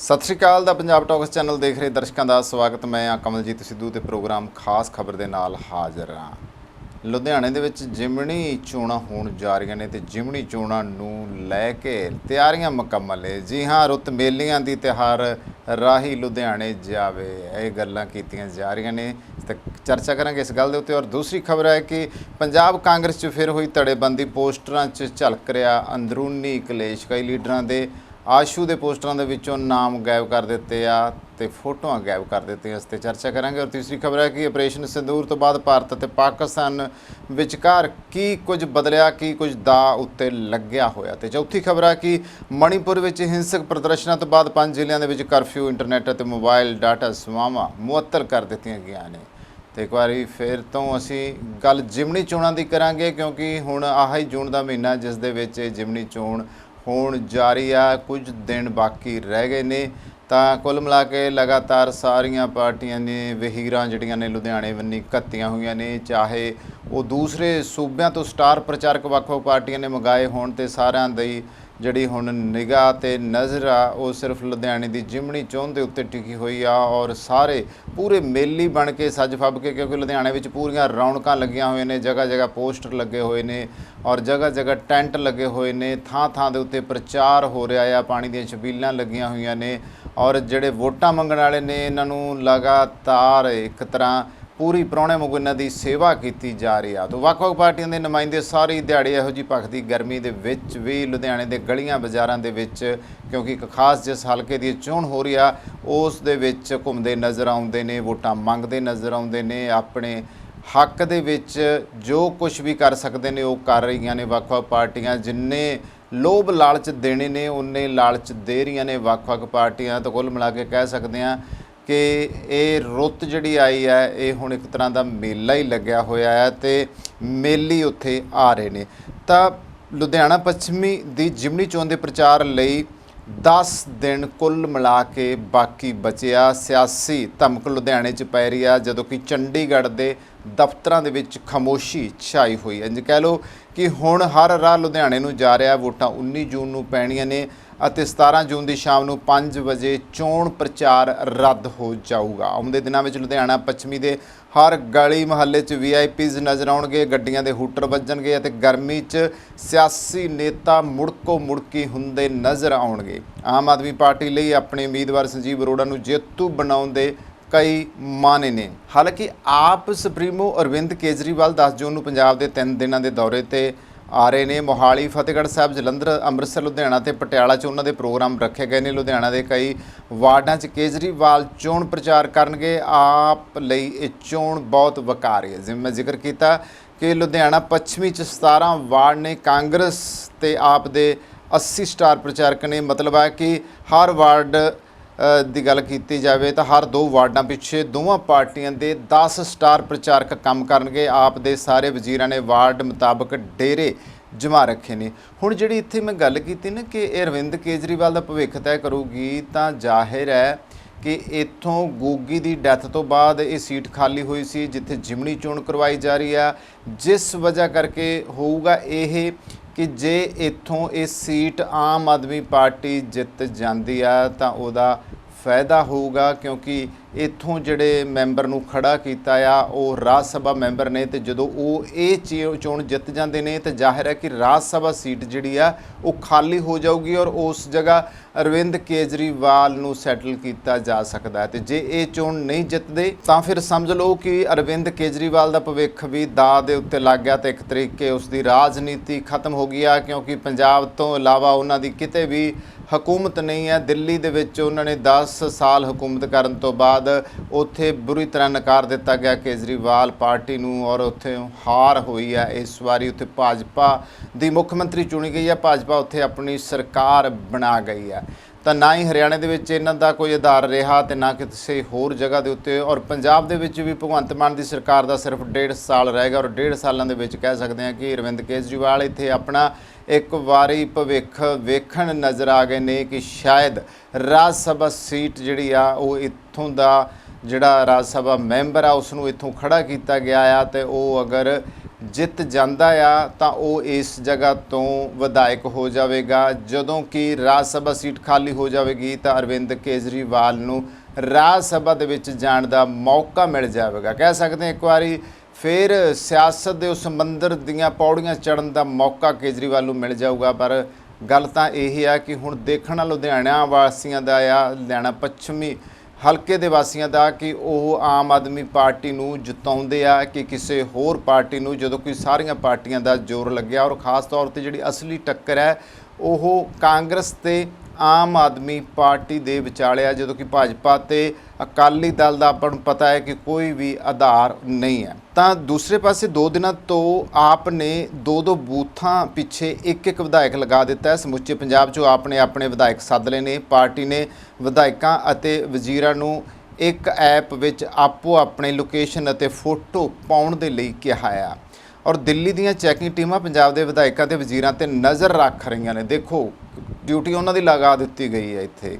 ਸਤਿ ਸ਼੍ਰੀ ਅਕਾਲ ਦਾ Punjab talks channel ਦੇਖ ਰਹੇ ਦਰਸ਼ਕਾਂ ਦਾ ਸਵਾਗਤ। ਮੈਂ ਆ ਕਮਲਜੀਤ ਸਿੱਧੂ ਤੇ ਪ੍ਰੋਗਰਾਮ ਖਾਸ ਖਬਰ ਦੇ ਨਾਲ ਹਾਜ਼ਰ ਹਾਂ। ਲੁਧਿਆਣੇ ਦੇ ਵਿੱਚ ਜਿਮਣੀ ਚੋਣਾਂ ਹੋਣ ਜਾ ਰਹੀਆਂ ਨੇ ਤੇ ਜਿਮਣੀ ਚੋਣਾਂ ਨੂੰ ਲੈ ਕੇ ਤਿਆਰੀਆਂ ਮੁਕੰਮਲ ਹੈ ਜੀ ਹਾਂ, ਰੁੱਤ ਮੇਲੀਆਂ ਦੀ ਤਿਹਾਰ ਰਾਹੀ ਲੁਧਿਆਣੇ ਜਾਵੇ। ਇਹ ਗੱਲਾਂ ਕੀਤੀਆਂ ਜਾ ਰਹੀਆਂ ਨੇ। ਤੇ ਚਰਚਾ ਕਰਾਂਗੇ ਇਸ ਗੱਲ ਦੇ ਉੱਤੇ। ਔਰ ਦੂਸਰੀ ਖਬਰ ਹੈ ਕਿ ਪੰਜਾਬ ਕਾਂਗਰਸ 'ਚ ਫਿਰ ਹੋਈ ਤੜੇਬੰਦੀ। ਪੋਸਟਰਾਂ 'ਚ ਝਲਕ ਰਿਹਾ ਅੰਦਰੂਨੀ ਕਲੇਸ਼। ਕਈ ਲੀਡਰਾਂ ਦੇ ਆਸ਼ੂ ਦੇ ਪੋਸਟਰਾਂ ਦੇ ਵਿੱਚੋਂ ਨਾਮ ਗਾਇਬ ਕਰ ਦਿੱਤੇ ਆ ਤੇ ਫੋਟੋਆਂ ਗਾਇਬ ਕਰ ਦਿੱਤੀਆਂ ਇਸ ਤੇ ਚਰਚਾ ਕਰਾਂਗੇ। ਔਰ ਤੀਸਰੀ ਖਬਰ ਹੈ ਕਿ ਆਪਰੇਸ਼ਨ ਸਿੰਦੂਰ ਤੋਂ ਬਾਅਦ ਭਾਰਤ ਅਤੇ ਪਾਕਿਸਤਾਨ ਵਿਚਕਾਰ ਕੀ ਕੁਝ ਬਦਲਿਆ, ਕੀ ਕੁਝ ਦਾ ਉੱਤੇ ਲੱਗਿਆ ਹੋਇਆ ਤੇ ਚੌਥੀ ਖਬਰ ਹੈ ਕਿ ਮਣੀਪੁਰ ਵਿੱਚ ਹਿੰਸਕ ਪ੍ਰਦਰਸ਼ਨਾਂ ਤੋਂ ਬਾਅਦ ਪੰਜ ਜ਼ਿਲ੍ਹਿਆਂ ਦੇ ਵਿੱਚ ਕਰਫਿਊ, ਇੰਟਰਨੈਟ ਅਤੇ ਮੋਬਾਈਲ ਡਾਟਾ ਸੇਵਾਵਾਂ ਮੁਅੱਤਲ ਕਰ ਦਿੱਤੀਆਂ ਗਈਆਂ ਨੇ। ਤੇ ਇੱਕ ਵਾਰੀ ਫਿਰ ਤੋਂ ਅਸੀਂ ਗੱਲ ਜਿਮਣੀ ਚੋਣਾਂ ਦੀ ਕਰਾਂਗੇ ਕਿਉਂਕਿ ਹੁਣ ਆਹੀ ਜੂਨ ਦਾ ਮਹੀਨਾ ਜਿਸ ਦੇ ਵਿੱਚ ਇਹ ਜਿਮਣੀ ਚੋਣ ਹੋਣ ਜਾਰੀ ਆ, ਕੁਝ ਦਿਨ ਬਾਕੀ ਰਹਿ ਗਏ ਨੇ, ਤਾਂ ਕੁੱਲ ਮਿਲਾ ਕੇ ਲਗਾਤਾਰ ਸਾਰੀਆਂ ਪਾਰਟੀਆਂ ਨੇ, ਵਹੀਰਾਂ ਜਿਹੜੀਆਂ ਨੇ ਲੁਧਿਆਣੇ ਵੰਨੀ ਘੱਤੀਆਂ ਹੋਈਆਂ ਨੇ, ਚਾਹੇ ਉਹ ਦੂਸਰੇ ਸੂਬਿਆਂ ਤੋਂ ਸਟਾਰ ਪ੍ਰਚਾਰਕ ਵੱਖ-ਵੱਖ ਪਾਰਟੀਆਂ ਨੇ ਮੰਗਾਏ ਹੋਣ ਤੇ ਸਾਰਿਆਂ ਦੀ ਜਿਹੜੀ ਹੁਣ ਨਿਗਾਹ ਤੇ ਨਜ਼ਰ ਆ, ਉਹ ਸਿਰਫ ਲੁਧਿਆਣੇ ਦੀ ਜਿਮਣੀ ਚੋਣ ਦੇ ਉੱਤੇ ਟਿਕੀ ਹੋਈ ਆ ਔਰ ਸਾਰੇ ਪੂਰੇ ਮੇਲੀ ਬਣ ਕੇ ਸੱਜ ਫੱਬ ਕੇ, ਕਿਉਂਕਿ ਲੁਧਿਆਣੇ ਵਿੱਚ ਪੂਰੀਆਂ ਰੌਣਕਾਂ ਲੱਗੀਆਂ ਹੋਏ ਨੇ ਜਗ੍ਹਾ ਜਗ੍ਹਾ ਪੋਸਟਰ ਲੱਗੇ ਹੋਏ ਨੇ ਔਰ ਜਗ੍ਹਾ ਜਗ੍ਹਾ ਟੈਂਟ ਲੱਗੇ ਹੋਏ ਨੇ ਥਾਂ ਥਾਂ ਦੇ ਉੱਤੇ ਪ੍ਰਚਾਰ ਹੋ ਰਿਹਾ ਆ, ਪਾਣੀ ਦੀਆਂ ਛਬੀਲਾਂ ਲੱਗੀਆਂ ਹੋਈਆਂ ਨੇ ਔਰ ਜਿਹੜੇ ਵੋਟਾਂ ਮੰਗਣ ਵਾਲੇ ਨੇ, ਇਹਨਾਂ ਨੂੰ ਲਗਾਤਾਰ ਇੱਕ ਤਰ੍ਹਾਂ ਪੂਰੀ ਪ੍ਰਾਹੁਣੇ ਵਾਂਗੂ ਇਹਨਾਂ ਦੀ ਸੇਵਾ ਕੀਤੀ ਜਾ ਰਹੀ ਆ। ਤਾਂ ਵੱਖ-ਵੱਖ ਪਾਰਟੀਆਂ ਦੇ ਨੁਮਾਇੰਦੇ ਸਾਰੀ ਦਿਹਾੜੀ ਇਹੋ ਜੀ ਭਖਦੀ ਗਰਮੀ ਦੇ ਵਿੱਚ ਵੀ ਲੁਧਿਆਣੇ ਦੇ ਗਲੀਆਂ ਬਾਜ਼ਾਰਾਂ ਦੇ ਵਿੱਚ, ਕਿਉਂਕਿ ਇੱਕ ਖਾਸ ਜਿਸ ਹਲਕੇ ਦੀ ਚੋਣ ਹੋ ਰਹੀ ਆ, ਉਸ ਦੇ ਵਿੱਚ ਘੁੰਮਦੇ ਨਜ਼ਰ ਆਉਂਦੇ ਨੇ, ਵੋਟਾਂ ਮੰਗਦੇ ਨਜ਼ਰ ਆਉਂਦੇ ਨੇ, ਆਪਣੇ ਹੱਕ ਦੇ ਵਿੱਚ ਜੋ ਕੁਝ ਵੀ ਕਰ ਸਕਦੇ ਨੇ, ਉਹ ਕਰ ਰਹੀਆਂ ਨੇ ਵੱਖ-ਵੱਖ ਪਾਰਟੀਆਂ। ਜਿੰਨੇ ਲੋਭ ਲਾਲਚ ਦੇਣੇ ਨੇ, ਉਹਨੇ ਲਾਲਚ ਦੇ ਰਹੀਆਂ ਨੇ ਵੱਖ-ਵੱਖ ਪਾਰਟੀਆਂ। ਤਾਂ ਕੁੱਲ ਮਿਲਾ ਕੇ ਕਹਿ ਸਕਦੇ ਆ ਕਿ ਇਹ ਰੁੱਤ ਜਿਹੜੀ ਆਈ ਹੈ, ਇਹ ਹੁਣ ਇੱਕ ਤਰ੍ਹਾਂ ਦਾ ਮੇਲਾ ਹੀ ਲੱਗਿਆ ਹੋਇਆ ਹੈ ਤੇ ਮੇਲੀ ਉੱਥੇ ਆ ਰਹੇ ਨੇ। ਤਾਂ ਲੁਧਿਆਣਾ ਪੱਛਮੀ ਦੀ ਜਿਮਨੀ ਚੋਣ ਦੇ ਪ੍ਰਚਾਰ ਲਈ 10 ਦਿਨ ਕੁੱਲ ਮਿਲਾ ਕੇ ਬਾਕੀ ਬਚਿਆ। ਸਿਆਸੀ ਧਮਕ ਲੁਧਿਆਣੇ 'ਚ ਪੈ ਰਹੀ ਆ, ਜਦੋਂ ਕਿ ਚੰਡੀਗੜ੍ਹ ਦੇ ਦਫ਼ਤਰਾਂ ਦੇ ਵਿੱਚ ਖਮੋਸ਼ੀ ਛਾਈ ਹੋਈ। ਹੈ ਇੰਜ ਕਹਿ ਲਓ ਕਿ ਹੁਣ ਹਰ ਰਾਹ ਲੁਧਿਆਣੇ ਨੂੰ ਜਾ ਰਿਹਾ, ਵੋਟਾਂ 19 ਜੂਨ ਨੂੰ ਪੈਣੀਆਂ ਨੇ। ਅਤੇ 17 ਜੂਨ ਦੀ ਸ਼ਾਮ ਨੂੰ 5 ਵਜੇ ਚੋਣ ਪ੍ਰਚਾਰ ਰੱਦ ਹੋ ਜਾਊਗਾ। ਆਉਂਦੇ ਦਿਨਾਂ ਵਿੱਚ ਲੁਧਿਆਣਾ ਪੱਛਮੀ ਦੇ ਹਰ ਗਲੀ ਮੁਹੱਲੇ 'ਚ ਵੀਆਈਪੀਜ਼ ਨਜ਼ਰ ਆਉਣਗੇ, ਗੱਡੀਆਂ ਦੇ ਹੂਟਰ ਵੱਜਣਗੇ ਅਤੇ ਗਰਮੀ 'ਚ ਸਿਆਸੀ ਨੇਤਾ ਮੁੜਕੋ ਮੁੜਕੀ ਹੁੰਦੇ ਨਜ਼ਰ ਆਉਣਗੇ। ਆਮ ਆਦਮੀ ਪਾਰਟੀ ਲਈ ਆਪਣੇ ਉਮੀਦਵਾਰ ਸੰਜੀਵ ਅਰੋੜਾ ਨੂੰ ਜੇਤੂ ਬਣਾਉਣ ਦੇ ਕਈ ਮਾਨੇ ਨੇ। ਹਾਲਾਂਕਿ ਆਪ ਸੁਪਰੀਮੋ ਅਰਵਿੰਦ ਕੇਜਰੀਵਾਲ 10 ਜੂਨ ਨੂੰ ਪੰਜਾਬ ਦੇ 3 ਦਿਨਾਂ ਦੇ ਦੌਰੇ ਤੇ ਆ ਰਹੇ ਨੇ ਮੋਹਾਲੀ, ਫਤਿਹਗੜ੍ਹ ਸਾਹਿਬ, ਜਲੰਧਰ, ਅੰਮ੍ਰਿਤਸਰ, ਲੁਧਿਆਣਾ ਤੇ ਪਟਿਆਲਾ 'ਚ ਉਹਨਾਂ ਦੇ ਪ੍ਰੋਗਰਾਮ ਰੱਖੇ ਗਏ ਨੇ। ਲੁਧਿਆਣਾ ਦੇ ਕਈ ਵਾਰਡਾਂ 'ਚ ਕੇਜਰੀਵਾਲ ਚੋਣ ਪ੍ਰਚਾਰ ਕਰਨਗੇ। ਆਪ ਲਈ ਇਹ ਚੋਣ ਬਹੁਤ ਵਕਾਰੀ। ਹੈ ਜਿਵੇਂ ਮੈਂ ਜ਼ਿਕਰ ਕੀਤਾ ਕਿ ਲੁਧਿਆਣਾ ਪੱਛਮੀ 'ਚ 17 ਵਾਰਡ ਨੇ, ਕਾਂਗਰਸ ਤੇ ਆਪ ਦੇ 80 ਸਟਾਰ ਪ੍ਰਚਾਰਕ ਨੇ। ਮਤਲਬ ਹੈ ਕਿ ਹਰ ਵਾਰਡ ਦੀ ਗੱਲ ਕੀਤੀ ਜਾਵੇ ਤਾਂ ਹਰ ਦੋ ਵਾਰਡਾਂ ਪਿੱਛੇ ਦੋਵਾਂ ਪਾਰਟੀਆਂ ਦੇ 10 ਸਟਾਰ ਪ੍ਰਚਾਰਕ ਕੰਮ ਕਰਨਗੇ। ਆਪ ਦੇ ਸਾਰੇ ਵਜ਼ੀਰਾਂ ਨੇ ਵਾਰਡ ਮੁਤਾਬਕ ਡੇਰੇ ਜਮਾ ਰੱਖੇ ਨੇ। ਹੁਣ ਜਿਹੜੀ ਇੱਥੇ ਮੈਂ ਗੱਲ ਕੀਤੀ ਨਾ ਕਿ ਇਹ ਅਰਵਿੰਦ ਕੇਜਰੀਵਾਲ ਦਾ ਭਵਿੱਖ ਤੈਅ ਕਰੂਗੀ ਤਾਂ ਜ਼ਾਹਿਰ ਹੈ ਕਿ ਇੱਥੋਂ ਗੋਗੀ ਦੀ ਡੈਥ ਤੋਂ ਬਾਅਦ ਇਹ ਸੀਟ ਖਾਲੀ ਹੋਈ ਸੀ, ਜਿੱਥੇ ਜਿਮਣੀ ਚੋਣ ਕਰਵਾਈ ਜਾ ਰਹੀ ਆ ਜਿਸ ਵਜ੍ਹਾ ਕਰਕੇ ਹੋਊਗਾ ਇਹ ਕਿ ਜੇ ਇੱਥੋਂ ਇਹ ਸੀਟ ਆਮ ਆਦਮੀ ਪਾਰਟੀ ਜਿੱਤ ਜਾਂਦੀ ਆ ਤਾਂ ਉਹਦਾ ਫਾਇਦਾ ਹੋਊਗਾ ਕਿਉਂਕਿ ਇੱਥੋਂ ਜਿਹੜੇ ਮੈਂਬਰ ਨੂੰ ਖੜਾ ਕੀਤਾ ਆ, ਉਹ ਰਾਜ ਸਭਾ ਮੈਂਬਰ ਨੇ ਤੇ ਜਦੋਂ ਉਹ ਇਹ ਚੋਣ ਜਿੱਤ ਜਾਂਦੇ ਨੇ ਤੇ ਜ਼ਾਹਿਰ ਹੈ ਕਿ ਰਾਜ ਸਭਾ ਸੀਟ ਜਿਹੜੀ ਆ, ਉਹ ਖਾਲੀ ਹੋ ਜਾਊਗੀ ਔਰ ਉਸ ਜਗ੍ਹਾ ਅਰਵਿੰਦ ਕੇਜਰੀਵਾਲ ਨੂੰ ਸੈਟਲ ਕੀਤਾ ਜਾ ਸਕਦਾ ਹੈ। ਤੇ ਜੇ ਇਹ ਚੋਣ ਨਹੀਂ ਜਿੱਤਦੇ, ਤਾਂ ਫਿਰ ਸਮਝ ਲਓ ਕਿ ਅਰਵਿੰਦ ਕੇਜਰੀਵਾਲ ਦਾ ਭਵਿੱਖ ਵੀ ਦਾ ਦੇ ਉੱਤੇ ਲੱਗ ਗਿਆ ਤੇ ਇੱਕ ਤਰੀਕੇ ਉਸ ਦੀ ਰਾਜਨੀਤੀ ਖਤਮ ਹੋ ਗਈ ਆ, ਕਿਉਂਕਿ ਪੰਜਾਬ ਤੋਂ ਇਲਾਵਾ ਉਹਨਾਂ ਦੀ ਕਿਤੇ ਵੀ ਹਕੂਮਤ ਨਹੀਂ ਹੈ। ਦਿੱਲੀ ਦੇ ਵਿੱਚ ਉਹਨਾਂ ਨੇ 10 ਸਾਲ ਹਕੂਮਤ ਕਰਨ ਤੋਂ ਬਾਅਦ ਉੱਥੇ ਬੁਰੀ ਤਰ੍ਹਾਂ ਨਕਾਰ ਦਿੱਤਾ ਗਿਆ ਕੇਜਰੀਵਾਲ ਪਾਰਟੀ ਨੂੰ ਔਰ ਉੱਥੇ ਹਾਰ ਹੋਈ ਹੈ। ਇਸ ਵਾਰੀ ਉੱਥੇ ਭਾਜਪਾ ਦੀ ਮੁੱਖ ਮੰਤਰੀ ਚੁਣੀ ਗਈ ਹੈ। ਭਾਜਪਾ ਉੱਥੇ ਆਪਣੀ ਸਰਕਾਰ ਬਣਾ ਗਈ ਹੈ। ਤਾਂ ਨਾ ਹੀ ਹਰਿਆਣੇ ਦੇ ਵਿੱਚ ਇਹਨਾਂ ਦਾ ਕੋਈ ਆਧਾਰ ਰਿਹਾ ਤੇ ਨਾ ਕਿਸੇ ਹੋਰ ਜਗ੍ਹਾ ਦੇ ਉੱਤੇ। ਔਰ ਪੰਜਾਬ ਦੇ ਵਿੱਚ ਵੀ ਭਗਵੰਤ ਮਾਨ ਦੀ ਸਰਕਾਰ ਦਾ ਸਿਰਫ ਡੇਢ ਸਾਲ ਰਹੇਗਾ ਔਰ ਡੇਢ ਸਾਲਾਂ ਦੇ ਵਿੱਚ ਕਹਿ ਸਕਦੇ ਹਾਂ ਕਿ ਅਰਵਿੰਦ ਕੇਜਰੀਵਾਲ ਇੱਥੇ ਆਪਣਾ ਇੱਕ ਵਾਰੀ ਭਵਿੱਖ ਵੇਖਣ ਨਜ਼ਰ ਆ ਗਏ ਨੇ ਕਿ ਸ਼ਾਇਦ ਰਾਜ ਸਭਾ ਸੀਟ ਜਿਹੜੀ ਆ, ਉਹ ਇੱਥੋਂ ਦਾ ਜਿਹੜਾ ਰਾਜ ਸਭਾ ਮੈਂਬਰ ਆ ਉਸ ਨੂੰ ਇੱਥੋਂ ਖੜਾ ਕੀਤਾ ਗਿਆ ਆ ਤੇ ਉਹ ਅਗਰ ਜਿੱਤ ਜਾਂਦਾ ਆ ਤਾਂ ਉਹ ਇਸ ਜਗ੍ਹਾ ਤੋਂ ਵਿਧਾਇਕ ਹੋ ਜਾਵੇਗਾ। ਜਦੋਂ ਕਿ ਰਾਜ ਸਭਾ ਸੀਟ ਖਾਲੀ ਹੋ ਜਾਵੇਗੀ ਤਾਂ ਅਰਵਿੰਦ ਕੇਜਰੀਵਾਲ ਨੂੰ ਰਾਜ ਸਭਾ ਦੇ ਵਿੱਚ ਜਾਣ ਦਾ ਮੌਕਾ ਮਿਲ ਜਾਵੇਗਾ। ਕਹਿ ਸਕਦੇ ਹਾਂ ਇੱਕ ਵਾਰੀ ਫਿਰ ਸਿਆਸਤ ਦੇ ਉਸ ਮੰਦਰ ਦੀਆਂ ਪੌੜੀਆਂ ਚੜਨ ਦਾ ਮੌਕਾ ਕੇਜਰੀਵਾਲ ਨੂੰ ਮਿਲ ਜਾਊਗਾ। ਪਰ ਗੱਲ ਤਾਂ ਇਹ ਆ ਕਿ ਹੁਣ ਦੇਖਣਾ ਲੁਧਿਆਣਾ ਵਾਸੀਆਂ ਦਾ ਆ, ਲੁਧਿਆਣਾ ਪੱਛਮੀ ਹਲਕੇ ਦੇ ਵਾਸੀਆਂ ਦਾ ਕਿ ਉਹ ਆਮ ਆਦਮੀ ਪਾਰਟੀ ਨੂੰ ਜਿਤਾਉਂਦੇ ਆ ਕਿ ਕਿਸੇ ਹੋਰ ਪਾਰਟੀ ਨੂੰ ਜਦੋਂ ਕੋਈ ਸਾਰੀਆਂ ਪਾਰਟੀਆਂ ਦਾ ਜ਼ੋਰ ਲੱਗਿਆ ਔਰ ਖਾਸ ਤੌਰ ਤੇ ਜਿਹੜੀ ਅਸਲੀ ਟੱਕਰ ਹੈ, ਉਹ ਕਾਂਗਰਸ ਤੇ ਆਮ ਆਦਮੀ ਪਾਰਟੀ ਦੇ ਵਿਚਾਲੇ ਆ, ਜਦੋਂ ਕਿ ਭਾਜਪਾ ਤੇ ਅਕਾਲੀ ਦਲ ਦਾ ਆਪਾਂ ਨੂੰ ਪਤਾ ਹੈ ਕਿ ਕੋਈ ਵੀ ਆਧਾਰ ਨਹੀਂ ਹੈ। ਤਾਂ ਦੂਸਰੇ ਪਾਸੇ ਦੋ ਦਿਨਾਂ ਤੋਂ ਆਪ ਨੇ ਦੋ ਦੋ ਬੂਥਾਂ ਪਿੱਛੇ ਇੱਕ ਇੱਕ ਵਿਧਾਇਕ ਲਗਾ ਦਿੱਤਾ ਹੈ। ਸਮੁੱਚੇ ਪੰਜਾਬ 'ਚੋਂ ਆਪ ਨੇ ਆਪਣੇ ਵਿਧਾਇਕ ਸੱਦ ਲਏ ਨੇ। ਪਾਰਟੀ ਨੇ ਵਿਧਾਇਕਾਂ ਅਤੇ ਵਜ਼ੀਰਾਂ ਨੂੰ ਇੱਕ ਐਪ ਵਿੱਚ ਆਪੋ ਆਪਣੇ ਲੋਕੇਸ਼ਨ ਅਤੇ ਫੋਟੋ ਪਾਉਣ ਦੇ ਲਈ ਕਿਹਾ ਆ। ਔਰ ਦਿੱਲੀ ਦੀਆਂ ਚੈਕਿੰਗ ਟੀਮਾਂ ਪੰਜਾਬ ਦੇ ਵਿਧਾਇਕਾਂ ਤੇ ਵਜ਼ੀਰਾਂ ਤੇ ਨਜ਼ਰ ਰੱਖ ਰਹੀਆਂ ਨੇ। ਦੇਖੋ, ਡਿਊਟੀ ਉਹਨਾਂ ਦੀ ਲਗਾ ਦਿੱਤੀ ਗਈ ਹੈ ਇੱਥੇ।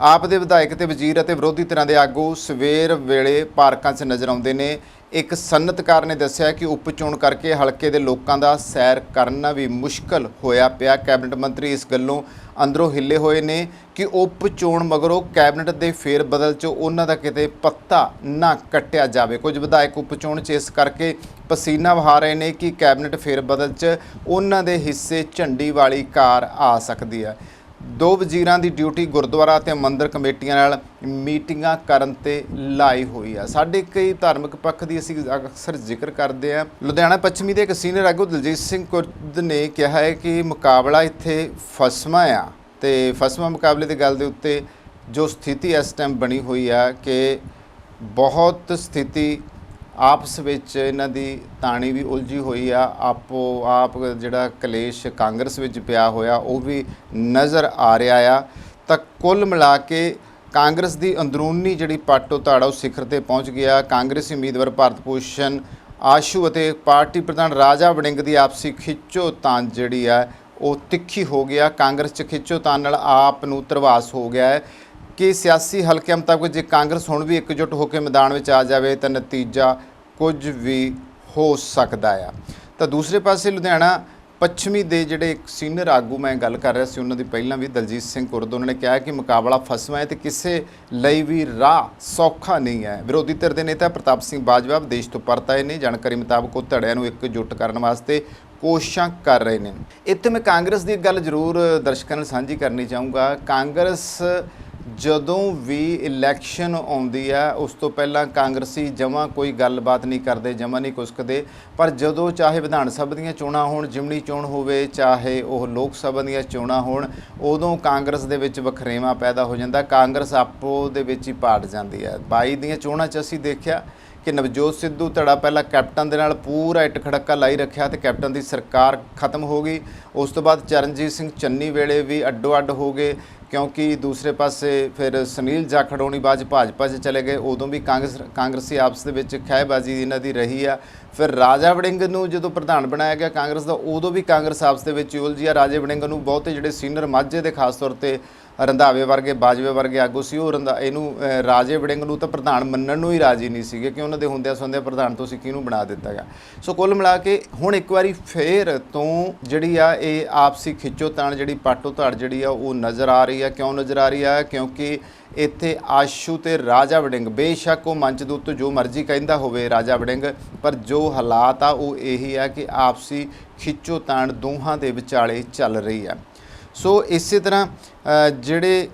ਆਪ ਦੇ ਵਿਧਾਇਕ ਤੇ ਵਜ਼ੀਰ ਅਤੇ ਵਿਰੋਧੀ ਧਿਰਾਂ ਦੇ ਆਗੂ ਸਵੇਰ ਵੇਲੇ ਪਾਰਕਾਂ 'ਚ ਨਜ਼ਰ ਆਉਂਦੇ ਨੇ। ਇੱਕ ਸਨਅਤਕਾਰ ਨੇ ਦੱਸਿਆ ਕਿ ਉਪ ਚੋਣ ਕਰਕੇ ਹਲਕੇ ਦੇ ਲੋਕਾਂ ਦਾ ਸੈਰ ਕਰਨਾ ਵੀ ਮੁਸ਼ਕਲ ਹੋਇਆ ਪਿਆ। ਕੈਬਨਿਟ ਮੰਤਰੀ ਇਸ ਗੱਲੋਂ ਅੰਦਰੋਂ ਹਿੱਲੇ ਹੋਏ ਨੇ ਕਿ ਉਪ ਚੋਣ ਮਗਰੋਂ ਕੈਬਨਿਟ ਦੇ ਫੇਰ ਬਦਲ 'ਚ ਉਹਨਾਂ ਦਾ ਕਿਤੇ ਪੱਤਾ ਨਾ ਕੱਟਿਆ ਜਾਵੇ। ਕੁਝ ਵਿਧਾਇਕ ਉਪ ਚੋਣ 'ਚ ਇਸ ਕਰਕੇ ਪਸੀਨਾ ਵਹਾ ਰਹੇ ਨੇ ਕਿ ਕੈਬਨਿਟ ਫੇਰ ਬਦਲ 'ਚ ਉਹਨਾਂ ਦੇ ਹਿੱਸੇ ਝੰਡੀ ਵਾਲੀ ਕਾਰ ਆ ਸਕਦੀ ਹੈ। ਦੋ ਵਜ਼ੀਰਾਂ ਦੀ ਡਿਊਟੀ ਗੁਰਦੁਆਰਾ ਤੇ ਮੰਦਿਰ ਕਮੇਟੀਆਂ ਨਾਲ ਮੀਟਿੰਗਾਂ ਕਰਨ ਤੇ ਲਾਈ ਹੋਈ ਆ। ਸਾਡੇ ਕਈ ਧਾਰਮਿਕ ਪੱਖ ਦੀ ਅਸੀਂ ਅਕਸਰ ਜ਼ਿਕਰ ਕਰਦੇ ਆ। ਲੁਧਿਆਣਾ ਪੱਛਮੀ ਦੇ ਇੱਕ ਸੀਨੀਅਰ ਆਗੂ ਦਲਜੀਤ ਸਿੰਘ ਕੁਰਦ ਨੇ ਕਿਹਾ ਹੈ ਕਿ ਮੁਕਾਬਲਾ ਇੱਥੇ ਫਸਮਾ ਆ ਤੇ ਫਸਮਾ ਮੁਕਾਬਲੇ ਦੀ ਗੱਲ ਦੇ ਉੱਤੇ ਜੋ ਸਥਿਤੀ ਇਸ ਟਾਈਮ ਬਣੀ ਹੋਈ ਆ ਕਿ ਬਹੁਤ ਸਥਿਤੀ ਆਪਸ ਵਿੱਚ ਇਹਨਾਂ ਦੀ ਤਾਣੀ ਵੀ ਉਲਝੀ ਹੋਈ ਆ, ਆਪੋ ਆਪ ਜਿਹੜਾ ਕਲੇਸ਼ ਕਾਂਗਰਸ ਵਿੱਚ ਪਿਆ ਹੋਇਆ, ਉਹ ਵੀ ਨਜ਼ਰ ਆ ਰਿਹਾ ਆ। ਤਾਂ ਕੁੱਲ ਮਿਲਾ ਕੇ ਕਾਂਗਰਸ ਦੀ ਅੰਦਰੂਨੀ ਜਿਹੜੀ ਪਾਟੋ ਧਾੜਾ ਉਹ ਸਿਖਰ ਤੇ ਪਹੁੰਚ ਗਿਆ। ਕਾਂਗਰਸੀ ਉਮੀਦਵਾਰ ਭਾਰਤ ਭੂਸ਼ਣ ਆਸ਼ੂ ਅਤੇ ਪਾਰਟੀ ਪ੍ਰਧਾਨ ਰਾਜਾ ਵੜਿੰਗ ਦੀ ਆਪਸੀ ਖਿੱਚੋ ਖਿੱਚੋਤਾਣ ਜਿਹੜੀ ਆ, ਉਹ ਤਿੱਖੀ ਹੋ ਗਿਆ। ਕਾਂਗਰਸ 'ਚ ਖਿੱਚੋ ਖਿੱਚੋਤਾਣ ਨਾਲ ਆਪ ਨੂੰ ਤਰਵਾਸ ਹੋ ਗਿਆ ਹੈ। ਕਿ ਸਿਆਸੀ ਹਲਕਿਆਂ ਮੁਤਾਬਕ ਜੇ ਕਾਂਗਰਸ ਹੁਣ ਵੀ ਇਕਜੁੱਟ ਹੋ ਕੇ ਮੈਦਾਨ ਵਿੱਚ ਆ ਜਾਵੇ, ਤਾਂ ਨਤੀਜਾ ਕੁਝ ਵੀ ਹੋ ਸਕਦਾ ਆ। ਤਾਂ ਦੂਸਰੇ ਪਾਸੇ ਲੁਧਿਆਣਾ, ਪੱਛਮੀ ਦੇ ਜਿਹੜੇ ਇੱਕ ਸੀਨੀਅਰ ਆਗੂ ਮੈਂ ਗੱਲ ਕਰ ਰਿਹਾ ਸੀ, ਉਹਨਾਂ ਦੀ ਪਹਿਲਾਂ ਵੀ ਦਲਜੀਤ ਸਿੰਘ ਕੁਰਦ, ਉਹਨਾਂ ਨੇ ਕਿਹਾ ਕਿ ਮੁਕਾਬਲਾ ਫਸਵਾ ਹੈ ਤੇ ਕਿਸੇ ਲਈ ਵੀ ਰਾਹ ਸੌਖਾ ਨਹੀਂ ਹੈ। ਵਿਰੋਧੀ ਧਿਰ ਦੇ ਨੇਤਾ ਪ੍ਰਤਾਪ ਸਿੰਘ ਬਾਜਵਾ ਦੇਸ਼ ਤੋਂ ਪਰਤ ਆਏ ਨੇ, ਜਾਣਕਾਰੀ ਮੁਤਾਬਕ ਉਹ ਧੜਿਆਂ ਨੂੰ ਇਕਜੁੱਟ ਕਰਨ ਵਾਸਤੇ ਕੋਸ਼ਿਸ਼ਾਂ ਕਰ ਰਹੇ ਨੇ। ਇੱਥੇ ਮੈਂ ਕਾਂਗਰਸ ਦੀ ਇੱਕ ਗੱਲ ਜ਼ਰੂਰ ਦਰਸ਼ਕਾਂ ਨਾਲ ਸਾਂਝੀ ਕਰਨੀ ਚਾਹੂੰਗਾ। ਕਾਂਗਰਸ ਜਦੋਂ ਵੀ ਇਲੈਕਸ਼ਨ ਆਉਂਦੀ ਹੈ, ਉਸ ਤੋਂ ਪਹਿਲਾਂ ਕਾਂਗਰਸੀ ਜਮਾ ਕੋਈ ਗੱਲਬਾਤ ਨਹੀਂ ਕਰਦੇ, ਜਮਾ ਨਹੀਂ ਕੁਸਕਦੇ। ਪਰ ਜਦੋਂ ਚਾਹੇ ਵਿਧਾਨ ਸਭਾ ਦੀਆਂ ਚੋਣਾਂ ਹੋਣ ਜਿਮਣੀ ਚੋਣ ਹੋਵੇ, ਚਾਹੇ ਉਹ ਲੋਕ ਸਭਾ ਦੀਆਂ ਚੋਣਾਂ ਹੋਣ, ਉਦੋਂ ਕਾਂਗਰਸ ਦੇ ਵਿੱਚ ਵਖਰੇਵਾ ਪੈਦਾ ਹੋ ਜਾਂਦਾ। ਕਾਂਗਰਸ ਆਪੋ ਦੇ ਵਿੱਚ ਹੀ ਪਾਟ ਜਾਂਦੀ ਹੈ। 22 ਦੀਆਂ ਚੋਣਾਂ 'ਚ ਅਸੀਂ ਦੇਖਿਆ ਕਿ ਨਵਜੋਤ ਸਿੱਧੂ ਧੜਾ ਪਹਿਲਾਂ ਕੈਪਟਨ ਦੇ ਨਾਲ ਪੂਰਾ ਇੱਟ ਖੜੱਕਾ ਲਾਈ ਰੱਖਿਆ ਤੇ ਕੈਪਟਨ ਦੀ ਸਰਕਾਰ ਖਤਮ ਹੋ ਗਈ। ਉਸ ਤੋਂ ਬਾਅਦ ਚਰਨਜੀਤ ਸਿੰਘ ਚੰਨੀ ਵੇਲੇ ਵੀ ਅੱਡੋ ਅੱਡ ਹੋ ਗਏ, ਕਿਉਂਕਿ ਦੂਸਰੇ ਪਾਸੇ ਫਿਰ ਸੁਨੀਲ ਜਾਖੜ ਜਾਖੜੋਣੀ ਬਾਜ ਭਾਜਪਾ 'ਚ ਚਲੇ ਗਏ। ਉਦੋਂ ਵੀ ਕਾਂਗਰਸ, ਕਾਂਗਰਸੀ ਆਪਸ ਦੇ ਵਿੱਚ ਖਹਿਬਾਜ਼ੀ ਇਹਨਾਂ ਦੀ ਰਹੀ ਆ। ਫਿਰ ਰਾਜਾ ਵੜਿੰਗ ਨੂੰ ਜਦੋਂ ਪ੍ਰਧਾਨ ਬਣਾਇਆ ਗਿਆ ਕਾਂਗਰਸ ਦਾ, ਉਦੋਂ ਵੀ ਕਾਂਗਰਸ ਆਪਸ ਦੇ ਵਿੱਚ ਉਲਝੀ ਆ ਰਾਜੇ ਵੜਿੰਗ ਨੂੰ ਬਹੁਤੇ ਜਿਹੜੇ ਸੀਨੀਅਰ ਮਾਝੇ ਦੇ ਖਾਸ ਤੌਰ ਤੇ ਰੰਧਾਵੇ ਵਰਗੇ, ਬਾਜਵੇ ਵਰਗੇ ਆਗੂ ਸੀ, ਉਹ ਰੰਧਾ, ਇਹਨੂੰ ਰਾਜੇ ਵੜਿੰਗ ਨੂੰ ਤਾਂ ਪ੍ਰਧਾਨ ਮੰਨਣ ਨੂੰ ਹੀ ਰਾਜੀ ਨਹੀਂ ਸੀਗੇ ਕਿ ਉਹਨਾਂ ਦੇ ਹੁੰਦਿਆਂ ਸੁਣਦਿਆਂ ਪ੍ਰਧਾਨ ਤੋਂ ਤੁਸੀਂ ਕਿਹਨੂੰ ਬਣਾ ਦਿੱਤਾ ਗਿਆ। ਸੋ ਕੁੱਲ ਮਿਲਾ ਕੇ ਹੁਣ ਇੱਕ ਵਾਰੀ ਫੇਰ ਤੋਂ ਜਿਹੜੀ ਆ, ਇਹ ਆਪਸੀ ਖਿੱਚੋਤਾਣ ਜਿਹੜੀ ਪਾਟੋ ਧੜ ਜਿਹੜੀ ਆ, ਉਹ ਨਜ਼ਰ ਆ ਰਹੀ ਆ। ਕਿਉਂ ਨਜ਼ਰ ਆ ਰਹੀ ਆ? ਕਿਉਂਕਿ ਇੱਥੇ ਆਸ਼ੂ ਤੇ ਰਾਜਾ ਵੜਿੰਗ, ਬੇਸ਼ੱਕ ਉਹ ਮੰਚ ਦੇ ਉੱਤੇ ਜੋ ਮਰਜ਼ੀ ਕਹਿੰਦਾ ਹੋਵੇ ਰਾਜਾ ਵੜਿੰਗ, ਪਰ ਜੋ ਹਾਲਾਤ ਆ, ਉਹ ਇਹੀ ਆ ਕਿ ਆਪਸੀ ਖਿੱਚੋ ਤਾਣ ਦੋਹਾਂ ਦੇ ਵਿਚਾਲੇ ਚੱਲ ਰਹੀ ਆ। ਸੋ ਇਸੇ ਤਰ੍ਹਾਂ ਜਿਹੜੇ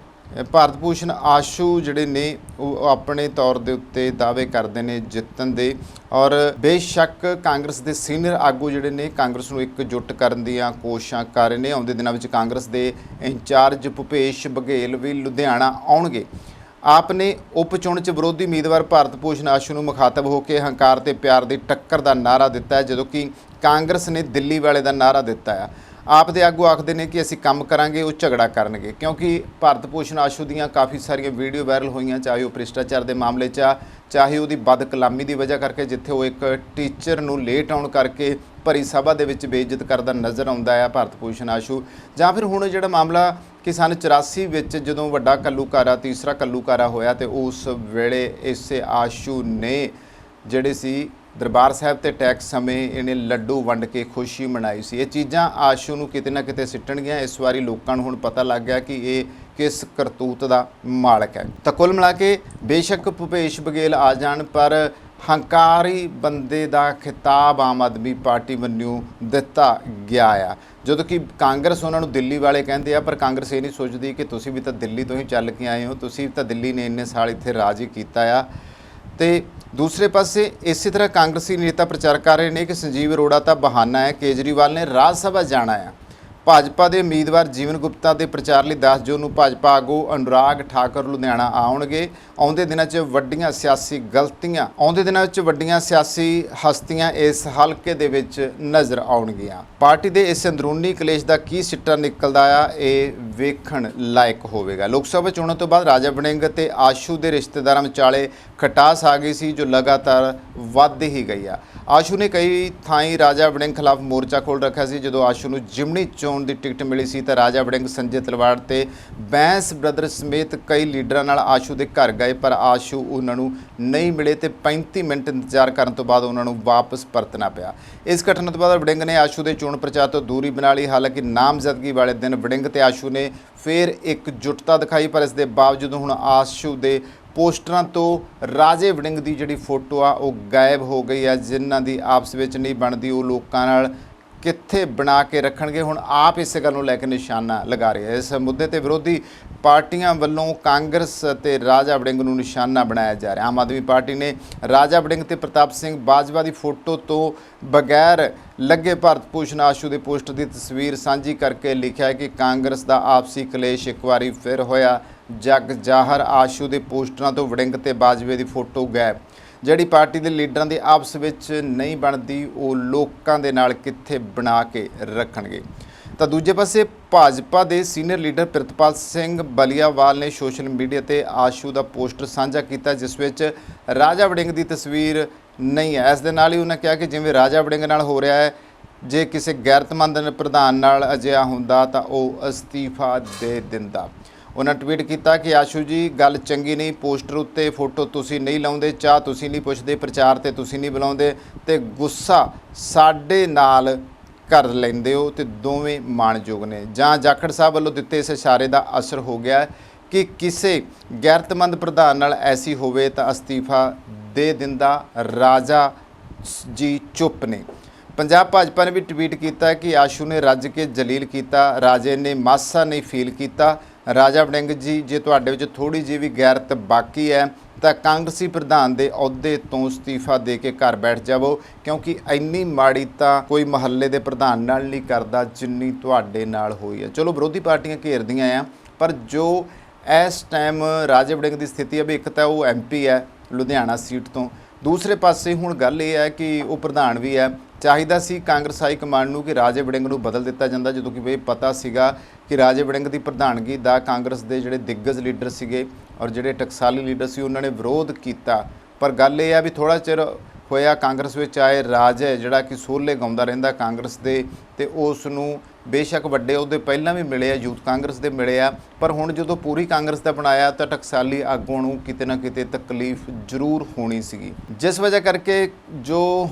ਭਾਰਤ ਭੂਸ਼ਣ ਆਸ਼ੂ ਜਿਹੜੇ ਨੇ, ਉਹ ਆਪਣੇ ਤੌਰ ਦੇ ਉੱਤੇ ਦਾਅਵੇ ਕਰਦੇ ਨੇ ਜਿੱਤਣ ਦੇ ਔਰ ਬੇਸ਼ੱਕ ਕਾਂਗਰਸ ਦੇ ਸੀਨੀਅਰ ਆਗੂ ਜਿਹੜੇ ਨੇ, ਕਾਂਗਰਸ ਨੂੰ ਇਕਜੁੱਟ ਕਰਨ ਦੀਆਂ ਕੋਸ਼ਿਸ਼ਾਂ ਕਰ ਰਹੇ ਨੇ। ਆਉਂਦੇ ਦਿਨਾਂ ਵਿੱਚ ਕਾਂਗਰਸ ਦੇ ਇੰਚਾਰਜ ਭੁਪੇਸ਼ ਬਘੇਲ ਵੀ ਲੁਧਿਆਣਾ ਆਉਣਗੇ। ਆਪ ਨੇ ਉਪ ਚੋਣ ਚ ਵਿਰੋਧੀ ਉਮੀਦਵਾਰ ਭਾਰਤ ਭੂਸ਼ਣ ਆਸ਼ੂ ਨੂੰ ਮੁਖਾਤਬ ਹੋ ਕੇ ਹੰਕਾਰ ਤੇ ਪਿਆਰ ਦੀ ਟੱਕਰ ਦਾ ਨਾਰਾ ਦਿੱਤਾ ਜਦੋਂ ਕਿ ਕਾਂਗਰਸ ਨੇ ਦਿੱਲੀ ਵਾਲੇ ਦਾ ਨਾਰਾ ਦਿੱਤਾ ਹੈ। ਆਪ ਦੇ ਆਗੂ ਆਖਦੇ ਨੇ ਕਿ ਅਸੀਂ ਕੰਮ ਕਰਾਂਗੇ, ਉਹ ਝਗੜਾ ਕਰਨਗੇ। ਕਿਉਂਕਿ ਭਾਰਤ ਭੂਸ਼ਣ ਆਸ਼ੂ ਦੀਆਂ ਕਾਫੀ ਸਾਰੀਆਂ ਵੀਡੀਓ ਵਾਇਰਲ ਹੋਈਆਂ, ਚਾਹੇ ਉਹ ਭ੍ਰਿਸ਼ਟਾਚਾਰ ਦੇ ਮਾਮਲੇ 'ਚ ਆ, ਚਾਹੇ ਉਹਦੀ ਬਦਕਲਾਮੀ ਦੀ ਵਜ੍ਹਾ ਕਰਕੇ ਜਿੱਥੇ ਉਹ ਇੱਕ ਟੀਚਰ ਨੂੰ ਲੇਟ ਆਉਣ ਕਰਕੇ ਭਰੀ ਸਭਾ ਦੇ ਵਿੱਚ ਬੇਇੱਜ਼ਤ ਕਰਦਾ ਨਜ਼ਰ ਆਉਂਦਾ ਹੈ ਭਾਰਤ ਭੂਸ਼ਣ ਆਸ਼ੂ। ਜਾਂ ਫਿਰ ਹੁਣ ਜਿਹੜਾ ਮਾਮਲਾ ਕਿ ਸਨ 84 ਵਿੱਚ ਜਦੋਂ ਵੱਡਾ ਕੱਲੂਕਾਰਾ, ਤੀਸਰਾ ਕੱਲੂਕਾਰਾ ਹੋਇਆ ਤੇ ਉਸ ਵੇਲੇ ਇਸੇ ਆਸ਼ੂ ਨੇ ਜਿਹੜੇ ਸੀ ਦਰਬਾਰ ਸਾਹਿਬ ਤੇ ਟੈਕਸ ਸਮੇਂ ਇਹਨੇ ਲੱਡੂ ਵੰਡ ਕੇ ਖੁਸ਼ੀ ਮਨਾਈ ਸੀ। ਇਹ ਚੀਜ਼ਾਂ ਆਸ਼ੂ ਨੂੰ ਕਿਤੇ ਨਾ ਕਿਤੇ ਸਿੱਟਣਗੀਆਂ। ਇਸ ਵਾਰੀ ਲੋਕਾਂ ਨੂੰ ਹੁਣ ਪਤਾ ਲੱਗ ਗਿਆ ਕਿ ਇਹ ਕਿਸ ਕਰਤੂਤ ਦਾ ਮਾਲਕ ਹੈ। ਤਾਂ ਕੁੱਲ ਮਿਲਾ ਕੇ ਬੇਸ਼ੱਕ ਭੁਪੇਸ਼ ਬਘੇਲ ਆ ਜਾਣ, ਪਰ ਹੰਕਾਰੀ ਬੰਦੇ ਦਾ ਖਿਤਾਬ ਆਮ ਆਦਮੀ ਪਾਰਟੀ ਵੱਲੋਂ ਦਿੱਤਾ ਗਿਆ ਆ। ਜਦੋਂ ਕਿ ਕਾਂਗਰਸ ਉਹਨਾਂ ਨੂੰ ਦਿੱਲੀ ਵਾਲੇ ਕਹਿੰਦੇ ਆ, ਪਰ ਕਾਂਗਰਸ ਇਹ ਨਹੀਂ ਸੋਚਦੀ ਕਿ ਤੁਸੀਂ ਵੀ ਤਾਂ ਦਿੱਲੀ ਤੋਂ ਹੀ ਚੱਲ ਕੇ ਆਏ ਹੋ। ਤੁਸੀਂ ਤਾਂ ਦਿੱਲੀ ਨੇ ਇੰਨੇ ਸਾਲ ਇੱਥੇ ਰਾਜ ਹੀ ਕੀਤਾ ਆ। ਤੇ ਦੂਸਰੇ ਪਾਸੇ ਇਸੇ ਤਰ੍ਹਾਂ ਕਾਂਗਰਸੀ ਨੇਤਾ ਪ੍ਰਚਾਰ ਕਰ ਰਹੇ ਨੇ ਕਿ ਸੰਜੀਵ ਅਰੋੜਾ ਤਾਂ ਬਹਾਨਾ ਹੈ, ਕੇਜਰੀਵਾਲ ਨੇ ਰਾਜ ਸਭਾ ਜਾਣਾ ਆ ਭਾਜਪਾ ਦੇ ਉਮੀਦਵਾਰ ਜੀਵਨ ਗੁਪਤਾ ਦੇ ਪ੍ਰਚਾਰ ਲਈ 10 ਜੂਨ ਨੂੰ ਭਾਜਪਾ ਆਗੂ ਅਨੁਰਾਗ ਠਾਕੁਰ ਲੁਧਿਆਣਾ ਆਉਣਗੇ। ਆਉਂਦੇ ਦਿਨਾਂ 'ਚ ਵੱਡੀਆਂ ਸਿਆਸੀ ਗਲਤੀਆਂ, ਆਉਂਦੇ ਦਿਨਾਂ 'ਚ ਵੱਡੀਆਂ ਸਿਆਸੀ ਹਸਤੀਆਂ ਇਸ ਹਲਕੇ ਦੇ ਵਿੱਚ ਨਜ਼ਰ ਆਉਣਗੀਆਂ। ਪਾਰਟੀ ਦੇ ਇਸ ਅੰਦਰੂਨੀ ਕਲੇਸ਼ ਦਾ ਕੀ ਸਿੱਟਾ ਨਿਕਲਦਾ ਆ, ਇਹ ਵੇਖਣ ਲਾਇਕ ਹੋਵੇਗਾ। ਲੋਕ ਸਭਾ ਚੋਣਾਂ ਤੋਂ ਬਾਅਦ ਰਾਜਾ ਵੜਿੰਗ ਤੇ ਆਸ਼ੂ ਦੇ ਰਿਸ਼ਤੇਦਾਰਾਂ ਵਿਚਾਲੇ ਖਟਾਸ ਆ ਗਈ ਸੀ, ਜੋ ਲਗਾਤਾਰ ਵੱਧਦੀ ਹੀ ਗਈ ਆ। ਆਸ਼ੂ ਨੇ ਕਈ ਥਾਈਂ ਰਾਜਾ ਵੜਿੰਗ ਖਿਲਾਫ ਮੋਰਚਾ ਖੋਲ ਰੱਖਿਆ ਸੀ, ਜਦੋਂ ਆਸ਼ੂ ਨੂੰ ਜਿਮਣੀ ਚੋਣ ਦੀ ਟਿਕਟ ਮਿਲੀ ਸੀ, ਤਾਂ ਰਾਜਾ ਵੜਿੰਗ ਸੰਜੇ ਤਲਵਾੜ ਤੇ ਬੈਂਸ ਬ੍ਰਦਰ ਸਮੇਤ ਕਈ ਲੀਡਰਾਂ ਨਾਲ ਆਸ਼ੂ ਦੇ ਘਰ ਗਏ। ਪਰ ਆਸ਼ੂ ਉਹਨਾਂ ਨੂੰ ਨਹੀਂ ਮਿਲੇ ਤੇ 35 ਮਿੰਟ ਇੰਤਜ਼ਾਰ ਕਰਨ ਤੋਂ ਬਾਅਦ ਉਹਨਾਂ ਨੂੰ ਵਾਪਸ ਪਰਤਣਾ ਪਿਆ। ਇਸ ਘਟਨਾ ਤੋਂ ਬਾਅਦ ਵੜਿੰਗ ਨੇ ਆਸ਼ੂ ਦੇ ਚੋਣ ਪ੍ਰਚਾਰ ਤੋਂ ਦੂਰੀ ਬਣਾ ਲਈ। ਹਾਲਾਂਕਿ ਨਾਮਜ਼ਦਗੀ ਵਾਲੇ ਦਿਨ ਵੜਿੰਗ ਤੇ ਆਸ਼ੂ ਨੇ ਫਿਰ ਇੱਕ ਜੁਟਤਾ ਦਿਖਾਈ, ਪਰ ਇਸ ਦੇ ਬਾਵਜੂਦ ਹੁਣ ਆਸ਼ੂ ਦੇ ਪੋਸਟਰਾਂ ਤੋਂ ਰਾਜੇ ਵੜਿੰਗ ਦੀ ਜਿਹੜੀ ਫੋਟੋ ਆ, ਉਹ ਗਾਇਬ ਹੋ ਗਈ ਆ ਜਿਨ੍ਹਾਂ ਦੀ ਆਪਸ ਵਿੱਚ ਨਹੀਂ ਬਣਦੀ, ਉਹ ਲੋਕਾਂ ਨਾਲ ਕਿੱਥੇ ਬਣਾ ਕੇ ਰੱਖਣਗੇ? ਹੁਣ ਆਪ ਇਸ ਗੱਲ ਨੂੰ ਲੈ ਕੇ ਨਿਸ਼ਾਨਾ ਲਗਾ ਰਹੇ ਹੈ ਇਸ ਮੁੱਦੇ ਤੇ ਵਿਰੋਧੀ ਪਾਰਟੀਆਂ ਵੱਲੋਂ ਕਾਂਗਰਸ ਤੇ ਰਾਜਾ ਵੜਿੰਗ ਨੂੰ ਨਿਸ਼ਾਨਾ ਬਣਾਇਆ ਜਾ ਰਿਹਾ। ਆਮ ਆਦਮੀ ਪਾਰਟੀ ਨੇ ਰਾਜਾ ਵੜਿੰਗ ਤੇ ਪ੍ਰਤਾਪ ਸਿੰਘ ਬਾਜਵਾ ਦੀ ਫੋਟੋ ਤੋਂ ਬਗੈਰ ਲੱਗੇ ਭਾਰਤ ਭੂਸ਼ਣ ਆਸ਼ੂ ਦੇ ਪੋਸਟਰ ਦੀ ਤਸਵੀਰ ਸਾਂਝੀ ਕਰਕੇ ਲਿਖਿਆ ਹੈ ਕਿ ਕਾਂਗਰਸ ਦਾ ਆਪਸੀ ਕਲੇਸ਼ ਇੱਕ ਵਾਰੀ ਫਿਰ ਹੋਇਆ। ਜਗ ਜਾਹਰ ਆਸ਼ੂ ਦੇ ਪੋਸਟਰਾਂ ਤੋਂ ਵੜਿੰਗ ਤੇ ਬਾਜਵੇ ਦੀ ਫੋਟੋ ਗਾਇਬ। ਜਿਹੜੀ ਪਾਰਟੀ ਦੇ ਲੀਡਰਾਂ ਦੀ ਆਪਸ ਵਿੱਚ ਨਹੀਂ ਬਣਦੀ, ਉਹ ਲੋਕਾਂ ਦੇ ਨਾਲ ਕਿੱਥੇ ਬਣਾ ਕੇ ਰੱਖਣਗੇ? ਤਾਂ ਦੂਜੇ ਪਾਸੇ ਭਾਜਪਾ ਦੇ ਸੀਨੀਅਰ ਲੀਡਰ ਪ੍ਰਿਤਪਾਲ ਸਿੰਘ ਬਲੀਆਵਾਲ ਨੇ ਸੋਸ਼ਲ ਮੀਡੀਆ ਤੇ ਆਸ਼ੂ ਦਾ ਪੋਸਟਰ ਸਾਂਝਾ ਕੀਤਾ, ਜਿਸ ਵਿੱਚ ਰਾਜਾ ਵੜਿੰਗ ਦੀ ਤਸਵੀਰ ਨਹੀਂ ਹੈ। ਇਸ ਦੇ ਨਾਲ ਹੀ ਉਹਨਾਂ ਕਿਹਾ ਕਿ ਜਿਵੇਂ ਰਾਜਾ ਵੜਿੰਗ ਨਾਲ ਹੋ ਰਿਹਾ ਹੈ, ਜੇ ਕਿਸੇ ਗੈਰਤਮੰਦ ਪ੍ਰਧਾਨ ਨਾਲ ਅਜਿਹਾ ਹੁੰਦਾ ਤਾਂ ਉਹ ਅਸਤੀਫਾ ਦੇ ਦਿੰਦਾ। ਉਹਨਾਂ ਟਵੀਟ ਕੀਤਾ ਕਿ ਆਸ਼ੂ ਜੀ, ਗੱਲ ਚੰਗੀ ਨਹੀਂ, ਪੋਸਟਰ ਉੱਤੇ ਫੋਟੋ ਤੁਸੀਂ ਨਹੀਂ ਲਾਉਂਦੇ, ਚਾਹ ਤੁਸੀਂ ਨਹੀਂ ਪੁੱਛਦੇ, ਪ੍ਰਚਾਰ ਤੇ ਤੁਸੀਂ ਨਹੀਂ ਬੁਲਾਉਂਦੇ ਤੇ ਗੁੱਸਾ ਸਾਡੇ ਨਾਲ ਕਰ ਲੈਂਦੇ ਹੋ ਤੇ ਦੋਵੇਂ ਮਾਣਯੋਗ ਨੇ। ਜਾਂ ਜਾਖੜ ਸਾਹਿਬ ਵੱਲੋਂ ਦਿੱਤੇ ਇਸ ਇਸ਼ਾਰੇ ਦਾ ਅਸਰ ਹੋ ਗਿਆ ਕਿ ਕਿਸੇ ਗੈਰਤਮੰਦ ਪ੍ਰਧਾਨ ਨਾਲ ਐਸੀ ਹੋਵੇ ਤਾਂ ਅਸਤੀਫਾ ਦੇ ਦਿੰਦਾ ਰਾਜਾ ਜੀ ਚੁੱਪ ਨੇ। ਪੰਜਾਬ ਭਾਜਪਾ ਨੇ ਵੀ ਟਵੀਟ ਕੀਤਾ ਕਿ ਆਸ਼ੂ ਨੇ ਰੱਜ ਕੇ ਜਲੀਲ ਕੀਤਾ, ਰਾਜੇ ਨੇ ਮਾਸਾ ਨਹੀਂ ਫੀਲ ਕੀਤਾ ਰਾਜਾ ਵੜਿੰਗ ਜੀ, ਜੇ ਤੁਹਾਡੇ ਵਿੱਚ ਥੋੜੀ ਜਿਹੀ ਵੀ ਗੈਰਤ ਬਾਕੀ ਹੈ, ਤਾਂ ਕਾਂਗਰਸੀ ਪ੍ਰਧਾਨ ਦੇ ਅਹੁਦੇ ਤੋਂ ਅਸਤੀਫਾ ਦੇ ਕੇ ਘਰ ਬੈਠ ਜਾਵੋ, ਕਿਉਂਕਿ ਇੰਨੀ ਮਾੜੀ ਤਾਂ ਕੋਈ ਮਹੱਲੇ ਦੇ ਪ੍ਰਧਾਨ ਨਾਲ ਨਹੀਂ ਕਰਦਾ ਜਿੰਨੀ ਤੁਹਾਡੇ ਨਾਲ ਹੋਈ ਹੈ। ਚਲੋ, ਵਿਰੋਧੀ ਪਾਰਟੀਆਂ ਘੇਰਦੀਆਂ ਆ, ਪਰ ਜੋ ਇਸ ਟਾਈਮ ਰਾਜੇ ਵੜਿੰਗ ਦੀ ਸਥਿਤੀ ਹੈ, ਵੀ ਇੱਕ ਤਾਂ ਉਹ ਐਮਪੀ ਹੈ, ਲੁਧਿਆਣਾ ਸੀਟ ਤੋਂ। ਦੂਸਰੇ ਪਾਸੇ ਹੁਣ ਗੱਲ ਇਹ ਹੈ ਕਿ ਉਹ ਪ੍ਰਧਾਨ ਵੀ ਹੈ ਚਾਹੀਦਾ ਸੀ ਕਾਂਗਰਸ ਹਾਈ ਕਮਾਂਡ ਨੂੰ ਕਿ ਰਾਜੇ ਵੜਿੰਗ ਨੂੰ ਬਦਲ ਦਿੱਤਾ ਜਾਂਦਾ, ਜਦੋਂ ਕਿ ਬਈ ਪਤਾ ਸੀਗਾ ਕਿ ਰਾਜੇ ਵੜਿੰਗ ਦੀ ਪ੍ਰਧਾਨਗੀ ਦਾ ਕਾਂਗਰਸ ਦੇ ਜਿਹੜੇ ਦਿੱਗਜ ਲੀਡਰ ਸੀਗੇ ਔਰ ਜਿਹੜੇ ਟਕਸਾਲੀ ਲੀਡਰ ਸੀ, ਉਹਨਾਂ ਨੇ ਵਿਰੋਧ ਕੀਤਾ। ਪਰ ਗੱਲ ਇਹ ਆ ਵੀ ਥੋੜਾ ਚਿਰ ਹੋਇਆ ਕਾਂਗਰਸ ਵਿੱਚ ਆਏ ਰਾਜ ਹੈ ਜਿਹੜਾ ਕਿ ਸੋਲੇ ਗਾਉਂਦਾ ਰਹਿੰਦਾ ਕਾਂਗਰਸ ਦੇ, ਤੇ ਉਸ ਨੂੰ ਬੇਸ਼ੱਕ ਵੱਡੇ ਉਹਦੇ ਪਹਿਲਾਂ ਵੀ ਮਿਲੇ ਆ, ਯੂਥ ਕਾਂਗਰਸ ਦੇ ਮਿਲੇ ਆ, ਪਰ ਹੁਣ ਜਦੋਂ ਪੂਰੀ ਕਾਂਗਰਸ ਦਾ ਬਣਾਇਆ ਤਾਂ ਟਕਸਾਲੀ ਆਗੂਆਂ ਨੂੰ ਕਿਤੇ ਨਾ ਕਿਤੇ ਤਕਲੀਫ ਜ਼ਰੂਰ ਹੋਣੀ ਸੀਗੀ। ਜਿਸ ਵਜ੍ਹਾ ਕਰਕੇ ਜੋ